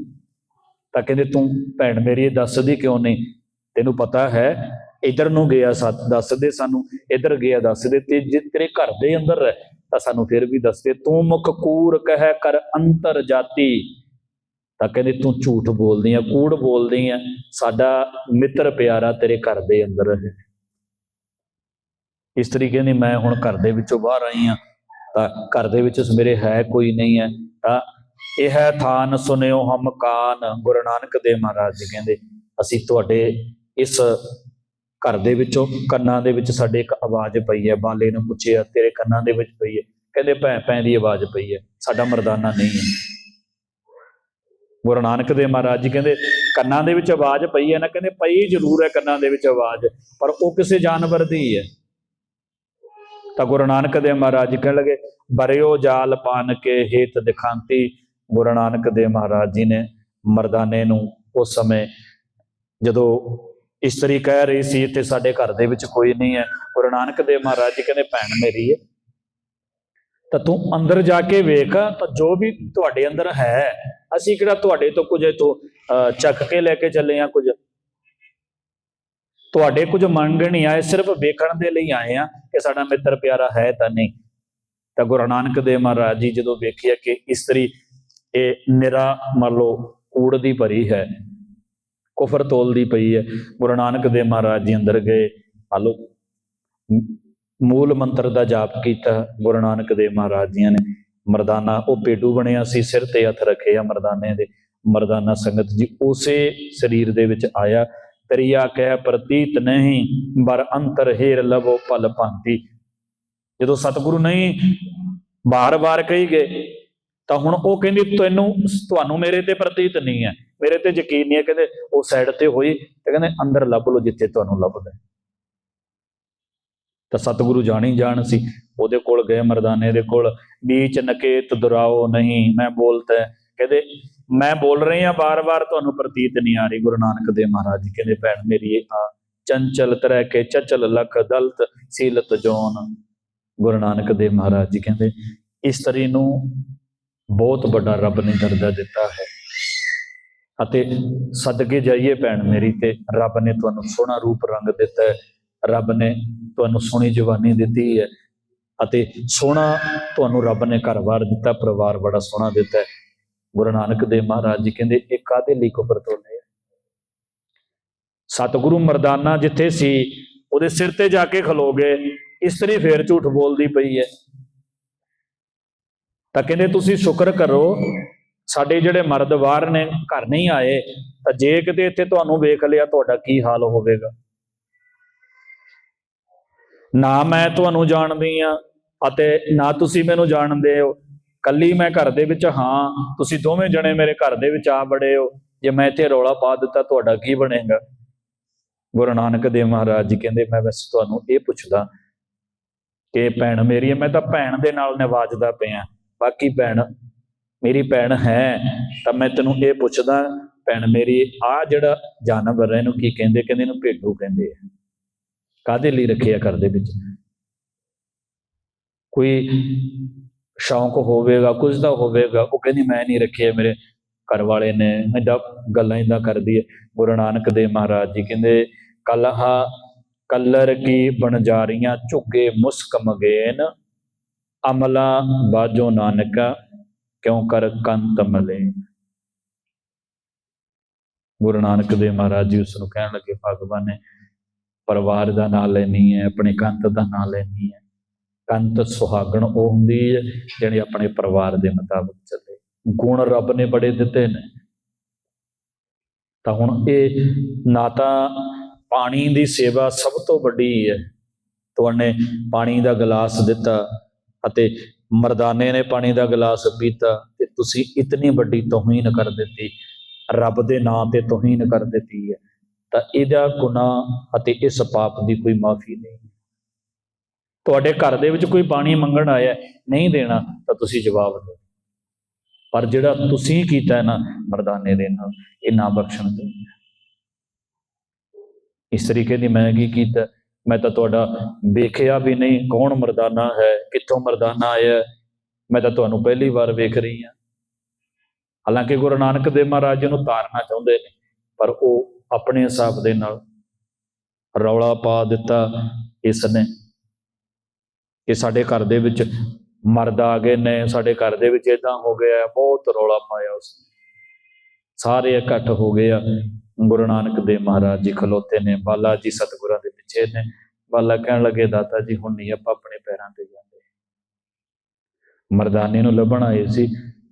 ਤਾਂ ਕਹਿੰਦੇ, ਤੂੰ ਭੈਣ ਮੇਰੀ, ਇਹ ਦੱਸਦੀ ਕਿਉਂ ਨਹੀਂ? ਤੈਨੂੰ ਪਤਾ ਹੈ, ਇਧਰ ਨੂੰ ਗਿਆ ਸਤ, ਦੱਸਦੇ ਸਾਨੂੰ, ਇਧਰ ਗਿਆ ਦੱਸਦੇ, ਤੇ ਜੇ ਤੇਰੇ ਘਰ ਦੇ ਅੰਦਰ ਹੈ, ਤਾਂ ਸਾਨੂੰ ਫਿਰ ਵੀ ਦੱਸਦੇ ਤੂੰ ਮੁਖ ਕੂਰ ਕਹਿ ਕਰ ਅੰਤਰ ਜਾਤੀ। ਤਾਂ ਕਹਿੰਦੇ ਤੂੰ ਝੂਠ ਬੋਲਦੀ ਆ, ਕੂੜ ਬੋਲਦੀ ਆ, ਸਾਡਾ ਮਿੱਤਰ ਪਿਆਰਾ ਤੇਰੇ ਘਰ ਦੇ ਅੰਦਰ ਹੈ। ਇਸ ਤਰੀਕੇ ਦੀ ਮੈਂ ਹੁਣ ਘਰ ਦੇ ਵਿੱਚੋਂ ਬਾਹਰ ਆਈ ਆ, ਤਾਂ ਘਰ ਦੇ ਵਿੱਚ ਮੇਰੇ ਹੈ ਕੋਈ ਨਹੀਂ ਹੈ, ਤਾਂ ਇਹ ਹੈ ਥਾਨ ਸੁਨਿਓ ਹਮ ਕਾਨ, ਗੁਰੂ ਨਾਨਕ ਦੇਵ ਮਹਾਰਾਜ ਜੀ ਕਹਿੰਦੇ, ਅਸੀਂ ਤੁਹਾਡੇ ਇਸ ਘਰ ਦੇ ਵਿੱਚੋਂ ਕੰਨਾਂ ਦੇ ਵਿੱਚ ਸਾਡੇ ਇੱਕ ਆਵਾਜ਼ ਪਈ ਹੈ, ਬਾਲੇ ਨੂੰ ਪੁੱਛਿਆ, ਤੇਰੇ ਕੰਨਾਂ ਦੇ ਵਿੱਚ ਪਈ ਹੈ। ਕਹਿੰਦੇ ਭੈਂ ਭੈਂ ਦੀ ਆਵਾਜ਼ ਪਈ ਹੈ, ਸਾਡਾ ਮਰਦਾਨਾ ਨਹੀਂ ਹੈ। ਗੁਰੂ ਨਾਨਕ ਦੇਵ ਮਹਾਰਾਜ ਜੀ ਕਹਿੰਦੇ, ਕੰਨਾਂ ਦੇ ਵਿੱਚ ਆਵਾਜ਼ ਪਈ ਹੈ ਨਾ, ਕਹਿੰਦੇ ਪਈ ਜ਼ਰੂਰ ਹੈ ਕੰਨਾਂ ਦੇ ਵਿੱਚ ਆਵਾਜ਼, ਪਰ ਉਹ ਕਿਸੇ ਜਾਨਵਰ ਦੀ ਹੈ। ਤਾਂ ਗੁਰੂ ਨਾਨਕ ਦੇਵ ਮਹਾਰਾਜ ਕਹਿਣ ਲੱਗੇ, ਬਰਿਓ ਜਾਲ ਪਾਨ ਕੇ ਹੇਤ ਦਿਖਾਂਤੀ। ਗੁਰੂ ਨਾਨਕ ਦੇਵ ਮਹਾਰਾਜ ਜੀ ਨੇ ਮਰਦਾਨੇ ਨੂੰ ਉਸ ਸਮੇਂ ਜਦੋਂ ਇਸਤਰੀ ਕਹਿ ਰਹੀ ਸੀ ਤੇ ਸਾਡੇ ਘਰ ਦੇ ਵਿੱਚ ਕੋਈ ਨਹੀਂ ਹੈ, ਗੁਰੂ ਨਾਨਕ ਦੇਵ ਮਹਾਰਾਜ ਜੀ ਕਹਿੰਦੇ, ਭੈਣ ਮੇਰੀ ਹੈ। ਤਾਂ ਤੂੰ ਅੰਦਰ ਜਾ ਕੇ ਵੇਖ, ਤਾਂ ਜੋ ਵੀ ਤੁਹਾਡੇ ਅੰਦਰ ਹੈ ਅਸੀਂ ਕਿਹੜਾ ਤੁਹਾਡੇ ਤੋਂ ਕੁਝ ਇਥੋਂ ਚੱਕ ਕੇ ਲੈ ਕੇ ਚੱਲੇ ਆ ਕੁਝ? ਤੁਹਾਡੇ ਕੁਝ ਮੰਗਣ ਨਹੀਂ ਆਏ, ਸਿਰਫ ਵੇਖਣ ਦੇ ਲਈ ਆਏ ਆ ਕਿ ਸਾਡਾ ਮਿੱਤਰ ਪਿਆਰਾ ਹੈ ਤਾਂ ਨਹੀਂ। ਤਾਂ ਗੁਰੂ ਨਾਨਕ ਦੇਵ ਮਹਾਰਾਜ ਜੀ ਜਦੋਂ ਵੇਖਿਆ ਕਿ ਇਸਤਰੀ, ਇਹ ਨਿਰਾ ਮੰਨ ਲਓ ਕੂੜ ਦੀ ਭਰੀ ਹੈ, ਕੁਫਰ ਤੋਲਦੀ ਪਈ ਹੈ, ਗੁਰੂ ਨਾਨਕ ਦੇਵ ਮਹਾਰਾਜ ਜੀ ਅੰਦਰ ਗਏ ਹਾਲੋ ਮੂਲ ਮੰਤਰ ਦਾ ਜਾਪ ਕੀਤਾ ਗੁਰੂ ਨਾਨਕ ਦੇਵ ਮਹਾਰਾਜ ਜੀਆਂ ਨੇ। ਮਰਦਾਨਾ ਉਹ ਪੇਡੂ ਬਣਿਆ ਸੀ, ਸਿਰ ਤੇ ਹੱਥ ਰੱਖੇ ਆ ਮਰਦਾਨੇ ਦੇ। ਮਰਦਾਨਾ ਸੰਗਤ ਜੀ ਉਸੇ ਸਰੀਰ ਦੇ ਵਿੱਚ ਆਇਆ। ਤਰੀਆ ਕਹਿ, ਪ੍ਰਤੀਤ ਨਹੀਂ ਬਰ ਅੰਤਰ ਹੇਰ ਲਵੋ ਪਲ ਭਾਂਤੀ। ਜਦੋਂ ਸਤਿਗੁਰੂ ਨਹੀਂ ਬਾਰ-ਬਾਰ ਕਹੀ ਗਏ, ਤਾਂ ਹੁਣ ਉਹ ਕਹਿੰਦੀ, ਤੈਨੂੰ, ਤੁਹਾਨੂੰ ਮੇਰੇ ਤੇ ਪ੍ਰਤੀਤ ਨਹੀਂ ਹੈ। ਮੇਰੇ ਤੇ ਯਕੀਨ ਨਹੀਂ ਹੈ। ਕਹਿੰਦੇ, ਉਹ ਸਾਈਡ ਤੇ ਹੋਈ ਤੇ ਕਹਿੰਦੇ, ਅੰਦਰ ਲੱਭ ਲਓ ਜਿੱਥੇ ਤੁਹਾਨੂੰ ਲੱਭਦਾ ਤਾਂ ਸਤਿਗੁਰੂ ਜਾਣੀ ਜਾਣ ਸੀ। ਉਹਦੇ ਕੋਲ ਗਏ ਮਰਦਾਨੇ ਦੇ ਕੋਲ। ਬੀਚ ਨਕੇਤ ਦੁਰਾਓ ਨਹੀਂ, ਮੈਂ ਬੋਲਤਾ। ਕਹਿੰਦੇ, ਮੈਂ ਬੋਲ ਰਹੀ ਹਾਂ ਬਾਰ-ਬਾਰ ਤੁਹਾਨੂੰ ਪ੍ਰਤੀਤ ਨਹੀਂ ਆ ਰਹੀ। ਗੁਰੂ ਨਾਨਕ ਦੇਵ ਮਹਾਰਾਜ ਜੀ ਕਹਿੰਦੇ, ਭੈਣ ਮੇਰੀ, ਇਹ ਆ ਚੰਚਲ ਤਰੈ ਕੇ ਚਚਲ ਲਖ ਦਲਤ ਸੀਲਤ ਜੋਨ। ਗੁਰੂ ਨਾਨਕ ਦੇਵ ਮਹਾਰਾਜ ਜੀ ਕਹਿੰਦੇ ਇਸਤਰੀ ਨੂੰ ਬਹੁਤ ਵੱਡਾ ਰੱਬ ਨੇ ਦਰਜਾ ਦਿੱਤਾ ਹੈ। ਅਤੇ ਸਦਕੇ ਜਾਈਏ ਭੈਣ ਮੇਰੀ ਤੇ, ਰੱਬ ਨੇ ਤੁਹਾਨੂੰ ਸੋਹਣਾ ਰੂਪ ਰੰਗ ਦਿੱਤਾ ਹੈ। ਰੱਬ ਨੇ ਤੁਹਾਨੂੰ ਸੋਹਣੀ ਜਵਾਨੀ ਦਿੱਤੀ ਹੈ ਅਤੇ ਸੋਹਣਾ ਤੁਹਾਨੂੰ ਰੱਬ ਨੇ ਘਰ-ਬਾਰ ਦਿੱਤਾ, ਪਰਿਵਾਰ ਬੜਾ ਸੋਹਣਾ ਦਿੱਤਾ ਹੈ। ਗੁਰੂ ਨਾਨਕ ਦੇਵ ਮਹਾਰਾਜ ਜੀ ਕਹਿੰਦੇ, ਇਹ ਕਾਦੇ ਲਈ ਕੁਫਰ ਤੋਲੇ ਸਤਿਗੁਰੂ ਮਰਦਾਨਾ ਜਿੱਥੇ ਸੀ, ਉਹਦੇ ਸਿਰ ਤੇ ਜਾ ਕੇ ਖਲੋ ਗਏ, ਇਸਤਰੀ ਫੇਰ ਝੂਠ ਬੋਲਦੀ ਪਈ ਹੈ। ਤਾਂ ਕਹਿੰਦੇ, ਤੁਸੀਂ ਸ਼ੁਕਰ ਕਰੋ, ਸਾਡੇ ਜਿਹੜੇ ਮਰਦ ਬਾਹਰ ਨੇ, ਘਰ ਨਹੀਂ ਆਏ, ਤਾਂ ਜੇ ਕਿਤੇ ਇੱਥੇ ਤੁਹਾਨੂੰ ਵੇਖ ਲਿਆ, ਤੁਹਾਡਾ ਕੀ ਹਾਲ ਹੋਵੇਗਾ? ਨਾ ਮੈਂ ਤੁਹਾਨੂੰ ਜਾਣਦੀ ਆ ਅਤੇ ਨਾ ਤੁਸੀਂ ਮੈਨੂੰ ਜਾਣਦੇ ਹੋ। ਕੱਲੀ ਮੈਂ ਘਰ ਦੇ ਵਿੱਚ ਹਾਂ, ਤੁਸੀਂ ਦੋਵੇਂ ਜਣੇ ਮੇਰੇ ਘਰ ਦੇ ਵਿੱਚ ਆ ਬੜੇ ਹੋ। ਜੇ ਮੈਂ ਇੱਥੇ ਰੌਲਾ ਪਾ ਦਿੱਤਾ, ਤੁਹਾਡਾ ਕੀ ਬਣੇਗਾ? ਗੁਰੂ ਨਾਨਕ ਦੇਵ ਮਹਾਰਾਜ ਜੀ ਕਹਿੰਦੇ, ਮੈਂ ਵੈਸੇ ਤੁਹਾਨੂੰ ਇਹ ਪੁੱਛਦਾ ਕਿ ਭੈਣ ਮੇਰੀ ਹੈ, ਮੈਂ ਤਾਂ ਭੈਣ ਦੇ ਨਾਲ ਨਿਵਾਜਦਾ ਪਿਆ। ਬਾਕੀ ਭੈਣ, ਮੇਰੀ ਭੈਣ ਹੈ, ਤਾਂ ਮੈਂ ਤੈਨੂੰ ਇਹ ਪੁੱਛਦਾ, ਭੈਣ ਮੇਰੀ ਆ ਜਿਹੜਾ ਜਾਨਵਰ ਹੈ, ਇਹਨੂੰ ਕੀ ਕਹਿੰਦੇ? ਕਹਿੰਦੇ ਇਹਨੂੰ ਭੇਡੂ ਕਹਿੰਦੇ ਆ। ਕਾਦੇ ਲਈ ਰੱਖਿਆ ਘਰ ਦੇ ਵਿੱਚ? ਕੋਈ ਸ਼ੌਂਕ ਹੋਵੇਗਾ, ਕੁਝ ਤਾਂ ਹੋਵੇਗਾ। ਉਹ ਕਹਿੰਦੀ, ਮੈਂ ਨਹੀਂ ਰੱਖਿਆ, ਮੇਰੇ ਘਰ ਵਾਲੇ ਨੇ ਐਡਾ ਗੱਲਾਂ ਇਦਾਂ ਕਰਦੀ ਹੈ। ਗੁਰੂ ਨਾਨਕ ਦੇਵ ਮਹਾਰਾਜ ਜੀ ਕਹਿੰਦੇ, ਕਲਹਾ ਕਲਰ ਕੀ ਬਣਜਾਰੀਆਂ ਝੁੱਗੇ ਮੁਸਕ ਮਗੇਨ। ਅਮਲਾ ਬਾਜੋ ਨਾਨਕਾ, ਕਿਉਂ ਕਰ ਕੰਤ ਮਲੇ ਗੁਰੂ ਨਾਨਕ ਦੇਵ ਮਹਾਰਾਜ ਜੀ ਉਸ ਨੂੰ ਕਹਿਣ ਲੱਗੇ, ਭਗਵਾਨ ਨੇ ਪਰਿਵਾਰ ਦਾ ਨਾਂ ਲੈਣੀ ਹੈ, ਆਪਣੇ ਕੰਤ ਦਾ ਨਾਂ ਲੈਣੀ ਹੈ। ਕੰਤ ਸੁਹਾਗਣ ਉਹ ਹੁੰਦੀ ਹੈ ਜਿਹੜੀ ਆਪਣੇ ਪਰਿਵਾਰ ਦੇ ਮੁਤਾਬਕ ਚੱਲੇ। ਗੁਣ ਰੱਬ ਨੇ ਬੜੇ ਦਿੱਤੇ ਨੇ। ਤਾਂ ਹੁਣ ਇਹ ਨਾ ਤਾਂ ਪਾਣੀ ਦੀ ਸੇਵਾ ਸਭ ਤੋਂ ਵੱਡੀ ਹੈ। ਤੁਹਾਨੇ ਪਾਣੀ ਦਾ ਗਲਾਸ ਦਿੱਤਾ ਅਤੇ ਮਰਦਾਨੇ ਨੇ ਪਾਣੀ ਦਾ ਗਲਾਸ ਪੀਤਾ ਤੇ ਤੁਸੀਂ ਇਤਨੀ ਵੱਡੀ ਤੋਹੀਨ ਕਰ ਦਿੱਤੀ। ਰੱਬ ਦੇ ਨਾਂ ਤੇ ਤੋਹੀਨ ਕਰ ਦਿੱਤੀ ਹੈ। ਤਾਂ ਇਹਦਾ ਗੁਨਾਹ ਅਤੇ ਇਸ ਪਾਪ ਦੀ ਕੋਈ ਮਾਫੀ ਨਹੀਂ। ਤੁਹਾਡੇ ਘਰ ਦੇ ਵਿੱਚ ਕੋਈ ਪਾਣੀ ਮੰਗਣ ਆਇਆ ਨਹੀਂ ਦੇਣਾ, ਤਾਂ ਤੁਸੀਂ ਜਵਾਬ ਦਿਓ। ਪਰ ਜਿਹੜਾ ਤੁਸੀਂ ਕੀਤਾ ਹੈ ਨਾ, ਮਰਦਾਨੇ ਦੇ ਨਾਲ, ਇਹ ਨਾ ਬਖਸ਼ਣ ਦੇ ਇਸ ਤਰੀਕੇ ਦੀ ਮੈਂ ਕੀ ਕੀਤਾ, ਮੈਂ ਤਾਂ ਤੁਹਾਡਾ ਵੇਖਿਆ ਵੀ ਨਹੀਂ ਕੌਣ ਮਰਦਾਨਾ ਹੈ, ਕਿੱਥੋਂ ਮਰਦਾਨਾ ਆਇਆ ਹੈ। ਮੈਂ ਤਾਂ ਤੁਹਾਨੂੰ ਪਹਿਲੀ ਵਾਰ ਵੇਖ ਰਹੀ ਹਾਂ। ਹਾਲਾਂਕਿ ਗੁਰੂ ਨਾਨਕ ਦੇਵ ਮਹਾਰਾਜ ਜੀ ਨੂੰ ਤਾਰਨਾ ਚਾਹੁੰਦੇ ਨੇ, ਪਰ ਉਹ ਆਪਣੇ ਹਿਸਾਬ ਦੇ ਨਾਲ ਰੌਲਾ ਪਾ ਦਿੱਤਾ ਇਸ ਨੇ ਕਿ ਸਾਡੇ ਘਰ ਦੇ ਵਿੱਚ ਮਰਦ ਆ ਗਏ ਨੇ ਸਾਡੇ ਘਰ ਦੇ ਵਿੱਚ ਇਦਾਂ ਹੋ ਗਿਆ, ਬਹੁਤ ਰੌਲਾ ਪਾਇਆ ਉਸ ਸਾਰੇ ਇਕੱਠ ਹੋ ਗਏ ਆ। ਗੁਰੂ ਨਾਨਕ ਦੇਵ ਮਹਾਰਾਜ ਜੀ ਖਲੋਤੇ ਨੇ, ਬਾਲਾ ਜੀ ਸਤਿਗੁਰਾਂ ਦੇ ਪਿੱਛੇ ਨੇ। ਬਾਲਾ ਕਹਿਣ ਲੱਗੇ, ਦਾਤਾ ਜੀ, ਹੁਣ ਨਹੀਂ ਆਪਾਂ ਆਪਣੇ ਪੈਰਾਂ ਤੇ ਜਾਂਦੇ। ਮਰਦਾਨੇ ਨੂੰ ਲੱਭਣ ਆਏ ਸੀ।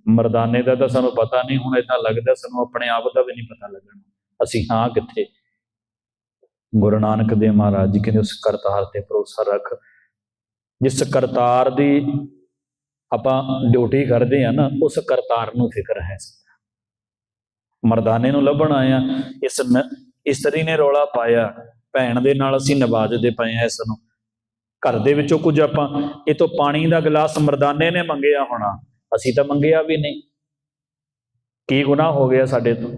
ਮਰਦਾਨੇ ਦਾ ਤਾਂ ਸਾਨੂੰ ਪਤਾ ਨਹੀਂ, ਹੁਣ ਇਦਾਂ ਲੱਗਦਾ, ਸਾਨੂੰ ਆਪਣੇ ਆਪ ਦਾ ਵੀ ਨਹੀਂ ਪਤਾ ਲੱਗਣਾ। ਅਸੀਂ ਹਾਂ ਕਿੱਥੇ? ਗੁਰੂ ਨਾਨਕ ਦੇਵ ਮਹਾਰਾਜ ਜੀ ਕਹਿੰਦੇ, ਉਸ ਕਰਤਾਰ ਤੇ ਭਰੋਸਾ ਰੱਖ। ਜਿਸ ਕਰਤਾਰ ਦੀ ਆਪਾਂ ਡਿਊਟੀ ਕਰਦੇ ਆ ਨਾ, ਉਸ ਕਰਤਾਰ ਨੂੰ ਫਿਕਰ ਹੈ ਮਰਦਾਨੇ ਨੂੰ ਲੱਭਣ ਆਇਆ ਇਸ ਇਸਤਰੀ ਨੇ ਰੌਲਾ ਪਾਇਆ, ਭੈਣ ਦੇ ਨਾਲ ਅਸੀਂ ਨਵਾਜ਼ਦੇ ਪਏ ਆ ਇਸ ਨੂੰ। ਘਰ ਦੇ ਵਿੱਚੋਂ ਕੁਝ ਆਪਾਂ, ਇਹ ਤੋਂ ਪਾਣੀ ਦਾ ਗਲਾਸ ਮਰਦਾਨੇ ਨੇ ਮੰਗਿਆ ਹੋਣਾ, ਅਸੀਂ ਤਾਂ ਮੰਗਿਆ ਵੀ ਨਹੀਂ। ਕੀ ਗੁਨਾਹ ਹੋ ਗਿਆ ਸਾਡੇ ਤੋਂ?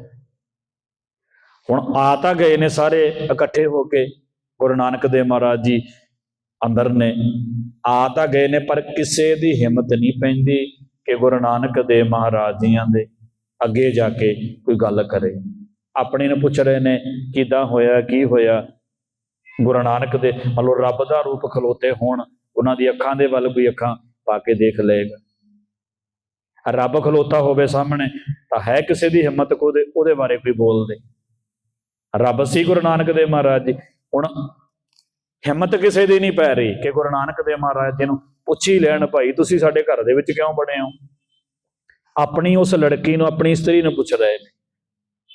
ਹੁਣ ਆ ਤਾਂ ਗਏ ਨੇ ਸਾਰੇ ਇਕੱਠੇ ਹੋ ਕੇ ਗੁਰੂ ਨਾਨਕ ਦੇਵ ਮਹਾਰਾਜ ਜੀ ਅੰਦਰ ਨੇ। ਆ ਤਾਂ ਗਏ ਨੇ ਪਰ ਕਿਸੇ ਦੀ ਹਿੰਮਤ ਨਹੀਂ ਪੈਂਦੀ ਕਿ ਗੁਰੂ ਨਾਨਕ ਦੇਵ ਮਹਾਰਾਜ ਜੀਆਂ ਦੇ ਅੱਗੇ ਜਾ ਕੇ ਕੋਈ ਗੱਲ ਕਰੇ। ਆਪਣੇ ਨੂੰ ਪੁੱਛ ਰਹੇ ਨੇ, ਕਿਦਾਂ ਹੋਇਆ, ਕੀ ਹੋਇਆ? ਗੁਰੂ ਨਾਨਕ ਦੇ ਮਤਲਬ ਰੱਬ ਦਾ ਰੂਪ ਖਲੋਤੇ ਹੋਣ, ਉਹਨਾਂ ਦੀ ਅੱਖਾਂ ਦੇ ਵੱਲ ਕੋਈ ਅੱਖਾਂ ਪਾ ਕੇ ਦੇਖ ਲਏਗਾ। ਰੱਬ ਖਲੋਤਾ ਹੋਵੇ ਸਾਹਮਣੇ ਤਾਂ ਹੈ ਕਿਸੇ ਦੀ ਹਿੰਮਤ ਕੋ ਉਹਦੇ ਬਾਰੇ ਕੋਈ ਬੋਲਦੇ। ਰੱਬ ਸੀ ਗੁਰੂ ਨਾਨਕ ਦੇਵ ਮਹਾਰਾਜ ਜੀ। ਹੁਣ ਹਿੰਮਤ ਕਿਸੇ ਦੀ ਨਹੀਂ ਪੈ ਰਹੀ ਕਿ ਗੁਰੂ ਨਾਨਕ ਦੇਵ ਮਹਾਰਾਜ ਜੀ ਨੂੰ ਪੁੱਛ ਹੀ ਲੈਣ, ਭਾਈ, ਤੁਸੀਂ ਸਾਡੇ ਘਰ ਦੇ ਵਿੱਚ ਕਿਉਂ ਬਣੇ ਹੋ? ਆਪਣੀ ਉਸ ਲੜਕੀ ਨੂੰ, ਆਪਣੀ ਇਸਤਰੀ ਨੂੰ ਪੁੱਛ ਰਹੇ ਨੇ।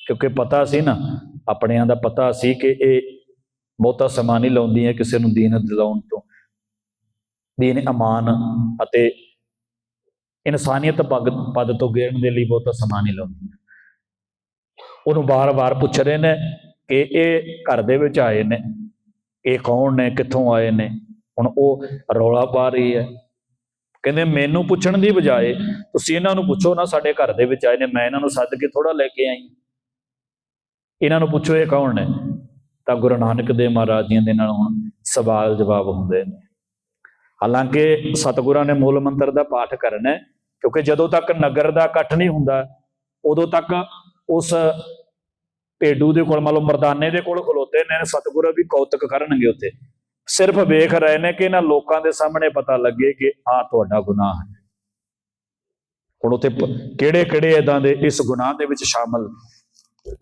ਕਿਉਂਕਿ ਪਤਾ ਸੀ ਨਾ, ਆਪਣਿਆਂ ਦਾ ਪਤਾ ਸੀ ਕਿ ਇਹ ਬਹੁਤਾ ਸਮਾਂ ਨਹੀਂ ਲਾਉਂਦੀ ਹੈ ਕਿਸੇ ਨੂੰ ਦੀਨ ਦਿਲਾਉਣ ਤੋਂ। ਦੀਨ ਅਮਾਨ ਅਤੇ ਇਨਸਾਨੀਅਤ ਪੱਗ ਪਦ ਤੋਂ ਗਿਰਨ ਦੇ ਲਈ ਬਹੁਤਾ ਸਮਾਂ ਨਹੀਂ ਲਾਉਂਦੀ। ਉਹਨੂੰ ਬਾਰ-ਬਾਰ ਪੁੱਛ ਰਹੇ ਨੇ ਕਿ ਇਹ ਘਰ ਦੇ ਵਿੱਚ ਆਏ ਨੇ। ਇਹ ਕੌਣ ਨੇ? ਕਿੱਥੋਂ ਆਏ ਨੇ? ਹੁਣ ਉਹ ਰੌਲਾ ਪਾ ਰਹੀ ਹੈ। ਕਹਿੰਦੇ, ਮੈਨੂੰ ਪੁੱਛਣ ਦੀ ਬਜਾਏ ਤੁਸੀਂ ਇਹਨਾਂ ਨੂੰ ਪੁੱਛੋ ਨਾ, ਸਾਡੇ ਘਰ ਦੇ ਵਿੱਚ ਆਏ ਨੇ। ਮੈਂ ਇਹਨਾਂ ਨੂੰ ਸੱਦ ਕੇ ਥੋੜਾ ਲੈ ਕੇ ਆਈ। ਇਹਨਾਂ ਨੂੰ ਪੁੱਛੋ, ਇਹ ਕੌਣ ਨੇ? ਤਾਂ ਗੁਰੂ ਨਾਨਕ ਦੇਵ ਮਹਾਰਾਜ ਜੀ ਦੇ ਨਾਲ ਹੁਣ ਸਵਾਲ ਜਵਾਬ ਹੁੰਦੇ ਨੇ। ਹਾਲਾਂਕਿ ਸਤਿਗੁਰਾਂ ਨੇ ਮੂਲ ਮੰਤਰ ਦਾ ਪਾਠ ਕਰਨਾ ਹੈ, ਕਿਉਂਕਿ ਜਦੋਂ ਤੱਕ ਨਗਰ ਦਾ ਇਕੱਠ ਨਹੀਂ ਹੁੰਦਾ, ਉਦੋਂ ਤੱਕ ਉਸ ਭੇਡੂ ਦੇ ਕੋਲ ਮਤਲਬ ਮਰਦਾਨੇ ਦੇ ਕੋਲ ਖਲੋਤੇ ਨੇ, ਸਤਿਗੁਰੂ ਵੀ ਕੌਤਕ ਕਰਨਗੇ ਉੱਥੇ। ਸਿਰਫ ਵੇਖ ਰਹੇ ਨੇ ਕਿ ਇਹਨਾਂ ਲੋਕਾਂ ਦੇ ਸਾਹਮਣੇ ਪਤਾ ਲੱਗੇ ਕਿ ਆ ਤੁਹਾਡਾ ਗੁਨਾਹ ਹੈ। ਹੁਣ ਉੱਥੇ ਕਿਹੜੇ ਕਿਹੜੇ ਇਦਾਂ ਦੇ ਇਸ ਗੁਨਾਹ ਦੇ ਵਿੱਚ ਸ਼ਾਮਲ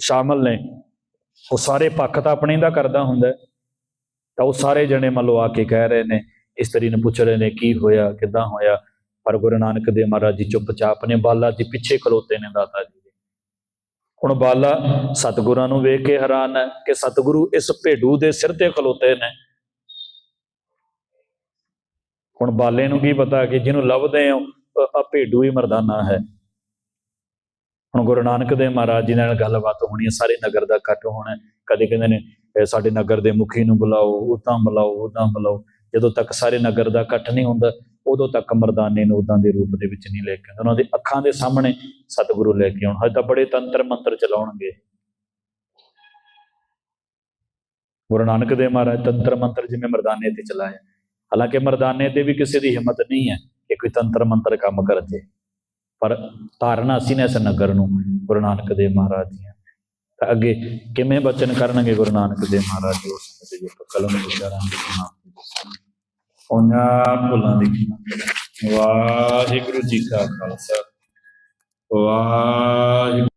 ਸ਼ਾਮਲ ਨੇ? ਉਹ ਸਾਰੇ ਪੱਖ ਤਾਂ ਆਪਣੇ ਦਾ ਕਰਦਾ ਹੁੰਦਾ ਤਾਂ ਉਹ ਸਾਰੇ ਜਣੇ ਮੰਨ ਲਓ ਆ ਕੇ ਕਹਿ ਰਹੇ ਨੇ ਇਸਤਰੀ ਨੂੰ ਪੁੱਛ ਰਹੇ ਨੇ, ਕੀ ਹੋਇਆ, ਕਿੱਦਾਂ ਹੋਇਆ? ਪਰ ਗੁਰੂ ਨਾਨਕ ਦੇਵ ਮਹਾਰਾਜ ਜੀ ਚੁੱਪਚਾਪ ਨੇ ਬਾਲਾ ਜੀ ਪਿੱਛੇ ਖਲੋਤੇ ਨੇ ਦਾਤਾ ਜੀ। ਹੁਣ ਬਾਲਾ ਸਤਿਗੁਰਾਂ ਨੂੰ ਵੇਖ ਕੇ ਹੈਰਾਨ ਹੈ ਕਿ ਸਤਿਗੁਰੂ ਇਸ ਭੇਡੂ ਦੇ ਸਿਰ ਤੇ ਖਲੋਤੇ ਨੇ। ਹੁਣ ਬਾਲੇ ਨੂੰ ਕੀ ਪਤਾ ਕਿ ਜਿਹਨੂੰ ਲੱਭਦੇ ਹੋ ਆ ਭੇਡੂ ਹੀ ਮਰਦਾਨਾ ਹੈ। ਹੁਣ ਗੁਰੂ ਨਾਨਕ ਦੇਵ ਮਹਾਰਾਜ ਜੀ ਨਾਲ ਗੱਲਬਾਤ ਹੋਣੀ ਹੈ, ਸਾਰੇ ਨਗਰ ਦਾ ਇਕੱਠ ਹੋਣਾ ਕਦੇ ਕਹਿੰਦੇ ਨੇ ਸਾਡੇ ਨਗਰ ਦੇ ਮੁਖੀ ਨੂੰ ਬੁਲਾਓ ਉਦਾਂ ਬੁਲਾਓ ਉਦਾਂ ਬੁਲਾਓ। ਜਦੋਂ ਤੱਕ ਸਾਰੇ ਨਗਰ ਦਾ ਇਕੱਠ ਨਹੀਂ ਹੁੰਦਾ ਉਦੋਂ ਤੱਕ ਮਰਦਾਨੇ ਨੂੰ ਉਦਾਂ ਦੇ ਰੂਪ ਦੇ ਵਿੱਚ ਨਹੀਂ ਲੈ ਕੇ ਆਉਂਦੇ। ਉਹਨਾਂ ਦੇ ਅੱਖਾਂ ਦੇ ਸਾਹਮਣੇ ਸਤਿਗੁਰੂ ਲੈ ਕੇ ਆਉਣ। ਹਜੇ ਤਾਂ ਬੜੇ ਤੰਤਰ ਮੰਤਰ ਚਲਾਉਣਗੇ। ਗੁਰੂ ਨਾਨਕ ਦੇਵ ਮਹਾਰਾਜ ਤੰਤਰ ਮੰਤਰ ਜਿਵੇਂ ਮਰਦਾਨੇ ਤੇ ਚਲਾਇਆ ਹਾਲਾਂਕਿ ਮਰਦਾਨੇ ਤੇ ਵੀ ਕਿਸੇ ਦੀ ਹਿੰਮਤ ਨਹੀਂ ਹੈ ਕਿ ਕੋਈ ਤੰਤਰ ਮੰਤਰ ਕੰਮ ਕਰ ਜੇ। ਪਰ ਧਾਰਨਾ ਸੀ ਨੇ ਇਸ ਨਗਰ ਨੂੰ ਗੁਰੂ ਨਾਨਕ ਦੇਵ ਮਹਾਰਾਜ ਦੀਆਂ। ਤਾਂ ਅੱਗੇ ਕਿਵੇਂ ਬਚਨ ਕਰਨਗੇ ਗੁਰੂ ਨਾਨਕ ਦੇਵ ਮਹਾਰਾਜ ਉਸ ਸਮੇਂ ਜੀ ਕਲਮ ਵਿਚਾਰਾਂ ਦੇ ਨਾਮ ਉਹਨਾਂ ਭੁੱਲਾਂ ਦੀ ਵਾਹਿਗੁਰੂ ਜੀ ਕਾ ਖਾਲਸਾ। ਵਾਹਿਗੁਰੂ